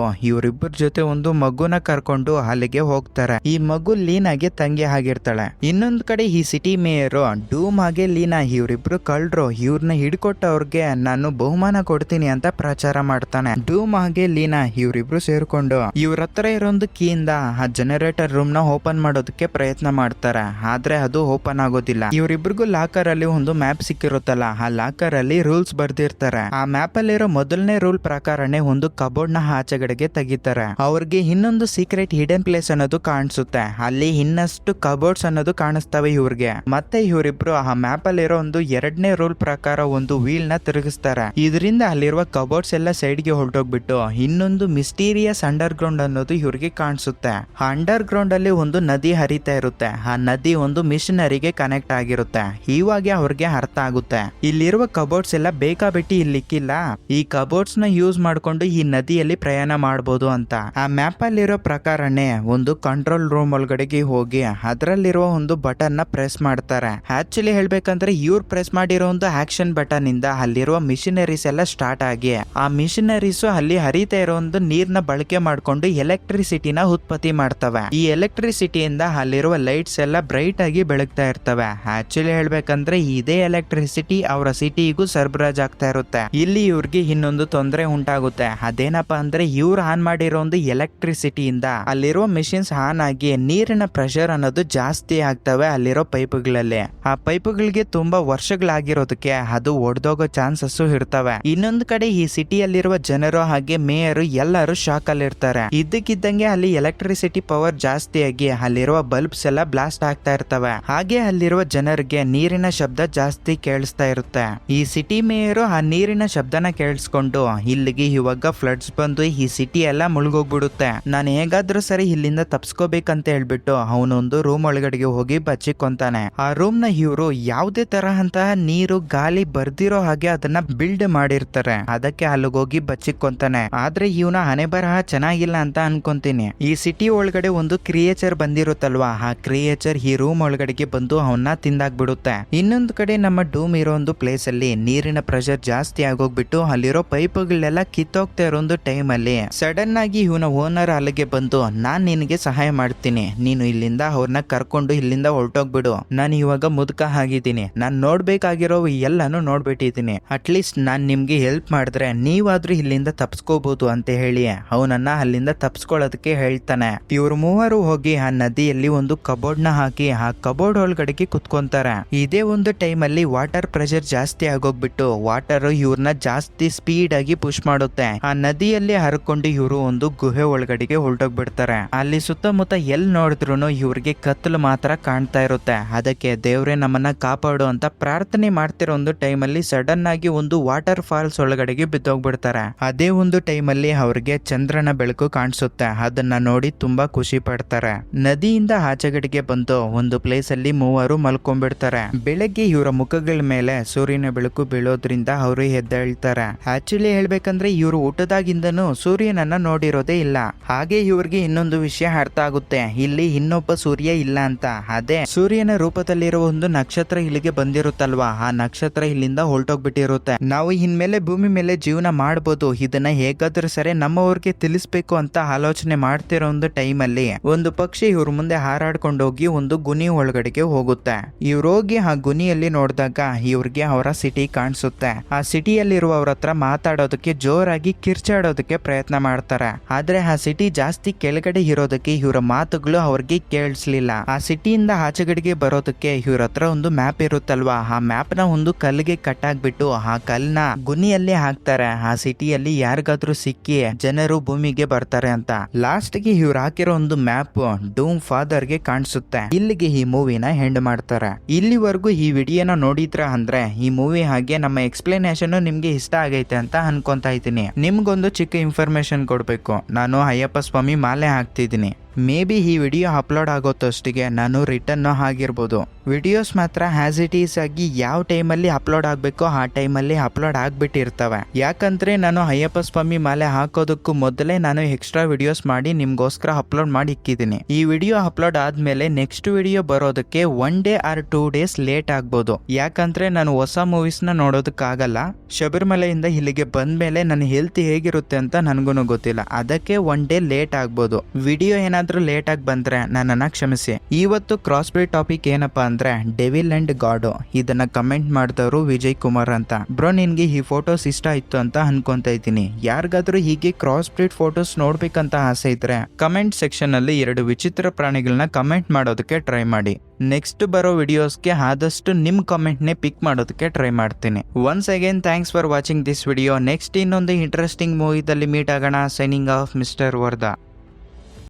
ಇವರಿಬ್ಬರ ಜೊತೆ ಒಂದು ಮಗುನ ಕರ್ಕೊಂಡು ಅಲ್ಲಿಗೆ ಹೋಗ್ತಾರೆ. ಈ ಮಗು ಲೀನಾಗೆ ತಂಗಿ ಆಗಿರ್ತಾಳೆ. ಇನ್ನೊಂದ್ ಕಡೆ ಈ ಸಿಟಿ ಮೇಯರ್ ಡೂಮ್ ಹಾಗೆ ಲೀನಾ ಇವರಿಬ್ರು ಕಳ್ರು ಇವ್ರನ್ನ ಹಿಡ್ಕೊಟ್ಟವ್ರಿಗೆ ನಾನು ಬಹುಮಾನ ಕೊಡ್ತೀನಿ ಅಂತ ಪ್ರಚಾರ ಮಾಡ್ತಾನೆ. ಡೂಮ್ ಹಾಗೆ ಲೀನಾ ಇವ್ರಿಬ್ರು ಸೇರ್ಕೊಂಡು ಇವ್ರ ಹತ್ರ ಇರೋ ಒಂದು ಕೀಯಿಂದ ಆ ಜನರೇಟರ್ ರೂಮ್ನ ಓಪನ್ ಮಾಡೋದಕ್ಕೆ ಪ್ರಯತ್ನ ಮಾಡ್ತಾರೆ. ಆದ್ರೆ ಅದು ಓಪನ್ ಆಗೋದಿಲ್ಲ. ಇವ್ರಿಬ್ರಿಗೂ ಲಾಕರ್ ಅಲ್ಲಿ ಒಂದು ಮ್ಯಾಪ್ ಸಿಕ್ಕಿರುತ್ತಲ್ಲ, ಆ ಲಾಕರ್ ಅಲ್ಲಿ ರೂಲ್ಸ್ ಬರ್ದಿರ್ತಾರೆ. ಆ ಮ್ಯಾಪ್ ಅಲ್ಲಿರೋ ಮೊದಲನೇ ರೂಲ್ ಪ್ರಕಾರನೇ ಒಂದು ಕಬೋರ್ಡ್ನ ಆಚೆಗಡೆಗೆ ತೆಗಿತಾರೆ. ಅವ್ರಿಗೆ ಇನ್ನೊಂದು ಸೀಕ್ರೆಟ್ ಹಿಡನ್ ಪ್ಲೇಸ್ ಅನ್ನೋದು ಕಾಣಿಸುತ್ತೆ. ಅಲ್ಲಿ ಇನ್ನಷ್ಟು ಕಬೋರ್ಡ್ಸ್ ಅನ್ನೋದು ಕಾಣಿಸ್ತವೆ ಇವ್ರಿಗೆ. ಮತ್ತೆ ಇವರಿಬ್ರು ಆ ಮ್ಯಾಪ್ ಅಲ್ಲಿರೋ ಒಂದು ಎರಡನೇ ರೂಲ್ ಪ್ರಕಾರ ಒಂದು ವೀಲ್ನ ತಿರುಗಿಸ್ತಾರೆ. ಇದರಿಂದ ಅಲ್ಲಿರುವ ಕಬೋರ್ಡ್ಸ್ ಎಲ್ಲ ಸೈಡ್ಗೆ ಹೊರಟೋಗ್ಬಿಟ್ಟು ಇನ್ನೊಂದು ಮಿಸ್ಟೀರಿಯಸ್ ಅಂಡರ್ ಗ್ರೌಂಡ್ ಅನ್ನೋದು ಇವ್ರಿಗೆ ಕಾಣಿಸುತ್ತೆ. ಆ ಅಂಡರ್ ಗ್ರೌಂಡ್ ಅಲ್ಲಿ ಒಂದು ನದಿ ಹರಿತಾ ಇರುತ್ತೆ. ಆ ನದಿ ಒಂದು ಮಿಷನರಿಗೆ ಕನೆಕ್ಟ್ ಆಗಿರುತ್ತೆ. ಇವಾಗ ಅವ್ರಿಗೆ ಅರ್ಥ ಆಗುತ್ತೆ. ಇಲ್ಲಿರುವ ಕಬೋರ್ಡ್ಸ್ ಎಲ್ಲ ಬೇಕಾಬಿಟ್ಟಿ ಇಲ್ಲಿಕ್ಕಿಲ್ಲ ಈ ಕಬೋರ್ಡ್ಸ್ನ ಯೂಸ್ ಮಾಡ್ಕೊಂಡು ಈ ನದಿಯಲ್ಲಿ ಪ್ರಯಾಣ ಮಾಡಬಹುದು ಅಂತ ಅಂತ. ಆ ಮ್ಯಾಪ್ ಅಲ್ಲಿರೋ ಪ್ರಕಾರನೇ ಒಂದು ಕಂಟ್ರೋಲ್ ರೂಮ್ ಒಳಗಡೆಗೆ ಹೋಗಿ ಅದರಲ್ಲಿರುವ ಒಂದು ಬಟನ್ನ ಪ್ರೆಸ್ ಮಾಡ್ತಾರೆ. ಆಕ್ಚುಲಿ ಹೇಳ್ಬೇಕಂದ್ರೆ ಇವ್ರು ಪ್ರೆಸ್ ಮಾಡಿರೋ ಒಂದು ಆಕ್ಷನ್ ಬಟನ್ ಇಂದ ಅಲ್ಲಿರುವ ಮಿಷಿನರೀಸ್ ಎಲ್ಲ ಸ್ಟಾರ್ಟ್ ಆಗಿ, ಆ ಮಿಷಿನರೀಸ್ ಅಲ್ಲಿ ಹರಿತಾ ಇರೋ ಒಂದು ನೀರ್ನ ಬಳಕೆ ಮಾಡ್ಕೊಂಡು ಎಲೆಕ್ಟ್ರಿಸಿಟಿನ ಉತ್ಪತ್ತಿ ಮಾಡ್ತವೆ. ಈ ಎಲೆಕ್ಟ್ರಿಸಿಟಿಯಿಂದ ಅಲ್ಲಿರುವ ಲೈಟ್ಸ್ ಎಲ್ಲ ಬ್ರೈಟ್ ಆಗಿ ಬೆಳಗ್ತಾ ಇರ್ತವೆ. ಆಕ್ಚುಲಿ ಹೇಳ್ಬೇಕಂದ್ರೆ ಇದೇ ಎಲೆಕ್ಟ್ರಿಸಿಟಿ ಅವರ ಸಿಟಿಗೂ ಸರ್ಬರಾಜ್ ಆಗ್ತಾ ಇರುತ್ತೆ. ಇಲ್ಲಿ ಇವ್ರಿಗೆ ಇನ್ನೊಂದು ತೊಂದರೆ ಉಂಟಾಗುತ್ತೆ. ಅದೇನಪ್ಪಾ ಅಂದ್ರೆ ಇವ್ರು ಆನ್ ಮಾಡಿರೋ ಒಂದು ಎಲೆಕ್ಟ್ರಿಸಿಟಿಯಿಂದ ಅಲ್ಲಿರುವ ಮೆಷಿನ್ಸ್ ಆನ್ ಆಗಿ ನೀರಿನ ಪ್ರೆಷರ್ ಅನ್ನೋದು ಜಾಸ್ತಿ ಆಗ್ತವೆ ಅಲ್ಲಿರೋ ಪೈಪ್ಗಳಲ್ಲಿ ಆ ಪೈಪ್ಗಳಿಗೆ ತುಂಬಾ ವರ್ಷಗಳಾಗಿರೋದಕ್ಕೆ ಅದು ಒಡೆದೋಗೋ ಚಾನ್ಸಸ್ ಇರ್ತವೆ. ಇನ್ನೊಂದು ಕಡೆ ಈ ಸಿಟಿಯಲ್ಲಿರುವ ಜನರು ಹಾಗೆ ಮೇಯರು ಎಲ್ಲರೂ ಶಾಕ್ ಅಲ್ಲಿ ಇರ್ತಾರೆ ಇದ್ದಕ್ಕಿದ್ದಂಗೆ ಅಲ್ಲಿ ಎಲೆಕ್ಟ್ರಿಸಿಟಿ ಪವರ್ ಜಾಸ್ತಿ ಆಗಿ ಅಲ್ಲಿರುವ ಬಲ್ಬ್ಸ್ ಎಲ್ಲ ಬ್ಲಾಸ್ಟ್ ಆಗ್ತಾ ಇರ್ತವೆ. ಹಾಗೆ ಅಲ್ಲಿರುವ ಜನರಿಗೆ ನೀರಿನ ಶಬ್ದ ಜಾಸ್ತಿ ಕೇಳಿಸ್ತಾ ಇರುತ್ತೆ. ಈ ಸಿಟಿ ಮೇಯರು ಆ ನೀರಿನ ಶಬ್ದನ ಕೇಳಿಸ್ಕೊಂಡು ಇಲ್ಲಿಗೆ ಇವಾಗ ಫ್ಲಡ್ಸ್ ಬಂದು ಈ ಸಿಟಿ ಎಲ್ಲ ಮುಳುಗೋಗ್ಬಿಡುತ್ತೆ. ನಾನು ಹೇಗಾದ್ರೂ ಸರಿ ಇಲ್ಲಿಂದ ತಪ್ಸ್ಕೋಬೇಕಂತ ಹೇಳ್ಬಿಟ್ಟು ಅವನೊಂದು ರೂಮ್ ಒಳಗಡೆಗೆ ಹೋಗಿ ಬಚ್ಚಿಕೊಂತಾನೆ ಆ ರೂಮ್ನ ಇವರು ಯಾವುದೇ ತರಹಂತಹ ನೀರು, ಗಾಳಿ ಬರ್ದಿರೋ ಹಾಗೆ ಅದನ್ನ ಬಿಲ್ಡ್ ಮಾಡಿರ್ತಾರೆ. ಅದಕ್ಕೆ ಅಲ್ಲಿಗೋಗಿ ಬಚ್ಚಿಕೊಂತಾನೆ ಆದ್ರೆ ಇವನ ಹಣೆ ಬರಹ ಚೆನ್ನಾಗಿಲ್ಲ ಅಂತ ಅನ್ಕೊಂತೀನಿ. ಈ ಸಿಟಿ ಒಳಗಡೆ ಒಂದು ಕ್ರಿಯೇಚರ್ ಬಂದಿರುತ್ತಲ್ವಾ, ಆ ಕ್ರಿಯೇಚರ್ ಈ ರೂಮ್ ಒಳಗಡೆಗೆ ಬಂದು ಅವನ್ನ ತಿಂದಾಕ್ಬಿಡುತ್ತೆ ಇನ್ನೊಂದು ಕಡೆ ನಮ್ಮ ಡೂಮ್ ಇರೋ ಒಂದು ಪ್ಲೇಸ್ ಅಲ್ಲಿ ನೀರಿನ ಪ್ರೆಷರ್ ಜಾಸ್ತಿ ಆಗೋಗ್ಬಿಟ್ಟು ಅಲ್ಲಿರೋ ಪೈಪ್ಗಳೆಲ್ಲ ಕಿತ್ತೋಗ್ತಾ ಇರೋ ಒಂದು ಟೈಮ್ ಅಲ್ಲಿ ಸಡನ್ ಆಗಿ ಇವನ ಓನರ್ ಅಲ್ಲಿಗೆ ಬಂದು, ನಾನ್ ನಿನಗೆ ಸಹಾಯ ಮಾಡ್ತೀನಿ. ನೀನು ಇಲ್ಲಿಂದ ಅವ್ರನ್ನ ಕರ್ಕೊಂಡು ಇಲ್ಲಿಂದ ಹೊರಟೋಗ್ಬಿಡು. ನಾನು ಇವಾಗ ಮುದುಕ ಆಗಿದ್ದೀನಿ. ನಾನು ನೋಡ್ಬೇಕಾಗಿರೋ ಎಲ್ಲಾನು ನೋಡ್ಬಿಟ್ಟಿದ್ದೀನಿ. ಅಟ್ಲೀಸ್ಟ್ ನಾನ್ ನಿಮ್ಗೆ ಹೆಲ್ಪ್ ಮಾಡಿದ್ರೆ ನೀವಾದ್ರೂ ಇಲ್ಲಿಂದ ತಪ್ಸ್ಕೋಬಹುದು ಅಂತ ಹೇಳಿ. ಅವನನ್ನ ಅಲ್ಲಿಂದ ತಪ್ಸ್ಕೊಳ್ಳೋದಕ್ಕೆ ಹೇಳ್ತಾನೆ. ಇವ್ರು ಮೂವರು ಹೋಗಿ ಆ ನದಿಯಲ್ಲಿ ಒಂದು ಕಬೋರ್ಡ್ನ ಹಾಕಿ, ಆ ಕಬೋರ್ಡ್ ಒಳಗಡೆಗೆ ಕುತ್ಕೊಂತಾರೆ. ಇದೇ ಒಂದು ಟೈಮ್ ಅಲ್ಲಿ ವಾಟರ್ ಪ್ರೆಷರ್ ಜಾಸ್ತಿ ಆಗೋಗ್ಬಿಟ್ಟು ವಾಟರ್ ಇವ್ರನ್ನ ಜಾಸ್ತಿ ಸ್ಪೀಡ್ ಆಗಿ ಪುಷ್ ಮಾಡುತ್ತೆ. ಆ ನದಿಯಲ್ಲಿ ಹರ್ಕೊಂಡು ಇವರು ಒಂದು ಗುಹೆ ಒಳಗಡೆಗೆ ಹೊರಟೋಗ್ಬಿಡ್ತಾರೆ. ಅಲ್ಲಿ ಸುತ್ತಮುತ್ತ ಎಲ್ ನೋಡಿದ್ರು ಇವ್ರಿಗೆ ಕತ್ತಲು ಮಾತ್ರ ಕಾಣ್ತಾ ಇರುತ್ತೆ. ಅದಕ್ಕೆ ದೇವ್ರೆ ನಮ್ಮನ್ನ ಕಾಪಾಡು ಅಂತ ಪ್ರಾರ್ಥನೆ ಮಾಡ್ತಿರೋ ಒಂದು ಟೈಮ್ ಅಲ್ಲಿ ಸಡನ್ ಆಗಿ ಒಂದು ವಾಟರ್ ಫಾಲ್ಸ್ ಒಳಗಡೆಗೆ ಬಿದ್ದೋಗ್ಬಿಡ್ತಾರೆ. ಅದೇ ಒಂದು ಟೈಮ್ ಅಲ್ಲಿ ಅವ್ರಿಗೆ ಚಂದ್ರನ ಬೆಳಕು ಕಾಣಿಸುತ್ತೆ. ಅದನ್ನ ನೋಡಿ ತುಂಬಾ ಖುಷಿ ಪಡ್ತಾರೆ. ನದಿಯಿಂದ ಆಚೆಗಡೆಗೆ ಬಂದು ಒಂದು ಪ್ಲೇಸ್ ಅಲ್ಲಿ ಮೂವರು ಮಲ್ಕೊಂಡ್ಬಿಡ್ತಾರೆ. ಬೆಳಗ್ಗೆ ಇವರ ಮುಖಗಳ ಮೇಲೆ ಸೂರ್ಯನ ಬೆಳಕು ಬೀಳೋದ್ರಿಂದ ಅವರು ಎದ್ದೇಳ್ತಾರೆ ಆಕ್ಚುಲಿ ಹೇಳ್ಬೇಕಂದ್ರೆ ಇವರು ಊಟದಾಗಿಂದನೂ ಸೂರ್ಯನನ್ನ ನೋಡಿರೋದೇ ಇಲ್ಲ. ಹಾಗೆ ಇವ್ರಿಗೆ ಇನ್ನೊಂದು ವಿಷಯ ಅರ್ಥ ಆಗುತ್ತೆ. ಇಲ್ಲಿ ಇನ್ನೊಬ್ಬ ಸೂರ್ಯ ಇಲ್ಲ ಅಂತ. ಅದೇ ಸೂರ್ಯನ ರೂಪದಲ್ಲಿರುವ ಒಂದು ನಕ್ಷತ್ರ ಇಲ್ಲಿಗೆ ಬಂದಿರುತ್ತಲ್ವಾ? ಆ ನಕ್ಷತ್ರ ಇಲ್ಲಿಂದ ಹೊರಟೋಗ್ಬಿಟ್ಟಿರುತ್ತೆ. ನಾವು ಇನ್ಮೇಲೆ ಭೂಮಿ ಮೇಲೆ ಜೀವನ ಮಾಡಬಹುದು ಇದನ್ನ ಹೇಗಾದ್ರೂ ಸರಿ ನಮ್ಮವ್ರಿಗೆ ತಿಳಿಸ್ಬೇಕು ಅಂತ ಆಲೋಚನೆ ಮಾಡ್ತಿರೋ ಒಂದು ಟೈಮ್ ಅಲ್ಲಿ ಒಂದು ಪಕ್ಷಿ ಇವ್ರ ಮುಂದೆ ಹಾರಾಡ್ಕೊಂಡು ಹೋಗಿ ಒಂದು ಗುನಿ ಒಳಗಡೆಗೆ ಹೋಗುತ್ತೆ. ಇವ್ರು ಹೋಗಿ ಆ ಗುನಿಯಲ್ಲಿ ನೋಡಿದಾಗ ಇವ್ರಿಗೆ ಅವರ ಸಿಟಿ ಕಾಣಿಸುತ್ತೆ. ಆ ಸಿಟಿಯಲ್ಲಿರುವವ್ರ ಹತ್ರ ಮಾತಾಡೋದಕ್ಕೆ, ಜೋರಾಗಿ ಕಿರ್ಚಾಡೋದಕ್ಕೆ ಪ್ರಯತ್ನ ಮಾಡ್ತಾರೆ. ಆದ್ರೆ ಆ ಸಿಟಿ ಜಾಸ್ತಿ ಕೆಳಗಡೆ ಇರೋದಕ್ಕೆ ಇವರ ಮಾತುಗಳು ಅವ್ರಿಗೆ ಕೇಳಿಸ್ಲಿಲ್ಲ. ಆ ಸಿಟಿಯಿಂದ ಆಚೆಗಡೆಗೆ ಬರೋದಕ್ಕೆ ಇವ್ರ ಹತ್ರ ಒಂದು ಮ್ಯಾಪ್ ಇರುತ್ತಲ್ವಾ? ಆ ಮ್ಯಾಪ್ನ ಒಂದು ಕಲ್ಲಿಗೆ ಆಗ್ಬಿಟ್ಟು ಆ ಕಲ್ನ ಗುನಿಯಲ್ಲಿ ಹಾಕ್ತಾರೆ. ಆ ಸಿಟಿಯಲ್ಲಿ ಯಾರಿಗಾದ್ರೂ ಸಿಕ್ಕಿ ಜನರು ಭೂಮಿಗೆ ಬರ್ತಾರೆ ಅಂತ. ಲಾಸ್ಟ್ಗೆ ಇವ್ರು ಹಾಕಿರೋ ಒಂದು ಮ್ಯಾಪ್ ಡೂಮ್ ಫಾದರ್ಗೆ ಕಾಣಿಸುತ್ತೆ. ಇಲ್ಲಿಗೆ ಈ ಮೂವಿನ ಹೆಂಡ್ ಮಾಡ್ತಾರೆ. ಇಲ್ಲಿವರೆಗೂ ಈ ವಿಡಿಯೋನ ನೋಡಿದ್ರ ಅಂದ್ರೆ ಈ ಮೂವಿ ಹಾಗೆ ನಮ್ಮ ಎಕ್ಸ್ಪ್ಲನೇಷನ್ ನಿಮ್ಗೆ ಇಷ್ಟ ಆಗೈತೆ ಅಂತ ಅನ್ಕೊಂತ ಇದ್ದೀನಿ. ನಿಮ್ಗೊಂದು ಚಿಕ್ಕ ಇನ್ಫಾರ್ಮೇಶನ್ ಕೊಡ್ಬೇಕು. ನಾನು ಅಯ್ಯಪ್ಪ ಸ್ವಾಮಿ ಮಾಲೆ ಹಾಕ್ತಿದ್ದೀನಿ. ಮೇ ಬಿ ಈ ವಿಡಿಯೋ ಅಪ್ಲೋಡ್ ಆಗೋತ್ತಷ್ಟಿಗೆ ನಾನು ರಿಟರ್ನ್ ಆಗಿರ್ಬೋದು. ವಿಡಿಯೋಸ್ ಮಾತ್ರ ಹ್ಯಾಸ್ ಇಟ್ ಈಸ್ ಆಗಿ ಯಾವ ಟೈಮಲ್ಲಿ ಅಪ್ಲೋಡ್ ಆಗಬೇಕೋ ಆ ಟೈಮಲ್ಲಿ ಅಪ್ಲೋಡ್ ಆಗಿಬಿಟ್ಟಿರ್ತವೆ. ಯಾಕಂದ್ರೆ ನಾನು ಅಯ್ಯಪ್ಪ ಸ್ವಾಮಿ ಮಾಲೆ ಹಾಕೋದಕ್ಕೂ ಮೊದಲೇ ನಾನು ಎಕ್ಸ್ಟ್ರಾ ವಿಡಿಯೋಸ್ ಮಾಡಿ ನಿಮ್ಗೋಸ್ಕರ ಅಪ್ಲೋಡ್ ಮಾಡಿ ಇಕ್ಕಿದ್ದೀನಿ. ಈ ವಿಡಿಯೋ ಅಪ್ಲೋಡ್ ಆದ್ಮೇಲೆ ನೆಕ್ಸ್ಟ್ ವಿಡಿಯೋ ಬರೋದಕ್ಕೆ one day or two days late ಆಗ್ಬೋದು. ಯಾಕಂದ್ರೆ ನಾನು ಹೊಸ ಮೂವೀಸ್ನ ನೋಡೋದಕ್ಕಾಗಲ್ಲ. ಶಬರಿಮಲೆಯಿಂದ ಇಲ್ಲಿಗೆ ಬಂದ ಮೇಲೆ ನನ್ನ ಹೆಲ್ತ್ ಹೇಗಿರುತ್ತೆ ಅಂತ ನನಗೂ ಗೊತ್ತಿಲ್ಲ. ಅದಕ್ಕೆ ಒನ್ ಡೇ ಲೇಟ್ ಆಗ್ಬೋದು. ವಿಡಿಯೋ ಏನಾದ್ರೂ ಲೇಟ್ ಲೇಟಾಗಿ ಬಂದ್ರೆ ನನ್ನನ್ನು ಕ್ಷಮಿಸಿ. ಇವತ್ತು ಕ್ರಾಸ್ ಬ್ರೀಡ್ ಟಾಪಿಕ್ ಏನಪ್ಪಾ ಅಂದ್ರೆ ಡೆವಿಲ್ ಅಂಡ್ ಗಾಡು ಇದನ್ನ ಕಮೆಂಟ್ ಮಾಡಿದವರು ವಿಜಯ್ ಕುಮಾರ್ ಅಂತ. ಬ್ರೋ, ನಿನಗೆ ಈ ಫೋಟೋಸ್ ಇಷ್ಟ ಆಯ್ತು ಅಂತ ಅನ್ಕೊಂತ ಇದ್ದೀನಿ. ಯಾರಿಗಾದ್ರೂ ಹೀಗೆ ಕ್ರಾಸ್ ಬ್ರೀಡ್ ಫೋಟೋಸ್ ನೋಡ್ಬೇಕಂತ ಆಸೆ ಇದ್ರೆ ಕಮೆಂಟ್ ಸೆಕ್ಷನ್ ಅಲ್ಲಿ ಎರಡು ವಿಚಿತ್ರ ಪ್ರಾಣಿಗಳನ್ನ ಕಮೆಂಟ್ ಮಾಡೋದಕ್ಕೆ ಟ್ರೈ ಮಾಡಿ. ನೆಕ್ಸ್ಟ್ ಬರೋ ವಿಡಿಯೋಸ್ಗೆ ಆದಷ್ಟು ನಿಮ್ಮ ಕಮೆಂಟ್ನೇ ಪಿಕ್ ಮಾಡೋದಕ್ಕೆ ಟ್ರೈ ಮಾಡ್ತೀನಿ. Once again thanks for watching this video next ಇನ್ನೊಂದು ಇಂಟ್ರೆಸ್ಟಿಂಗ್ ಮೂವಿದಲ್ಲಿ ಮೀಟ್ ಆಗೋಣ. Signing off mister Vardha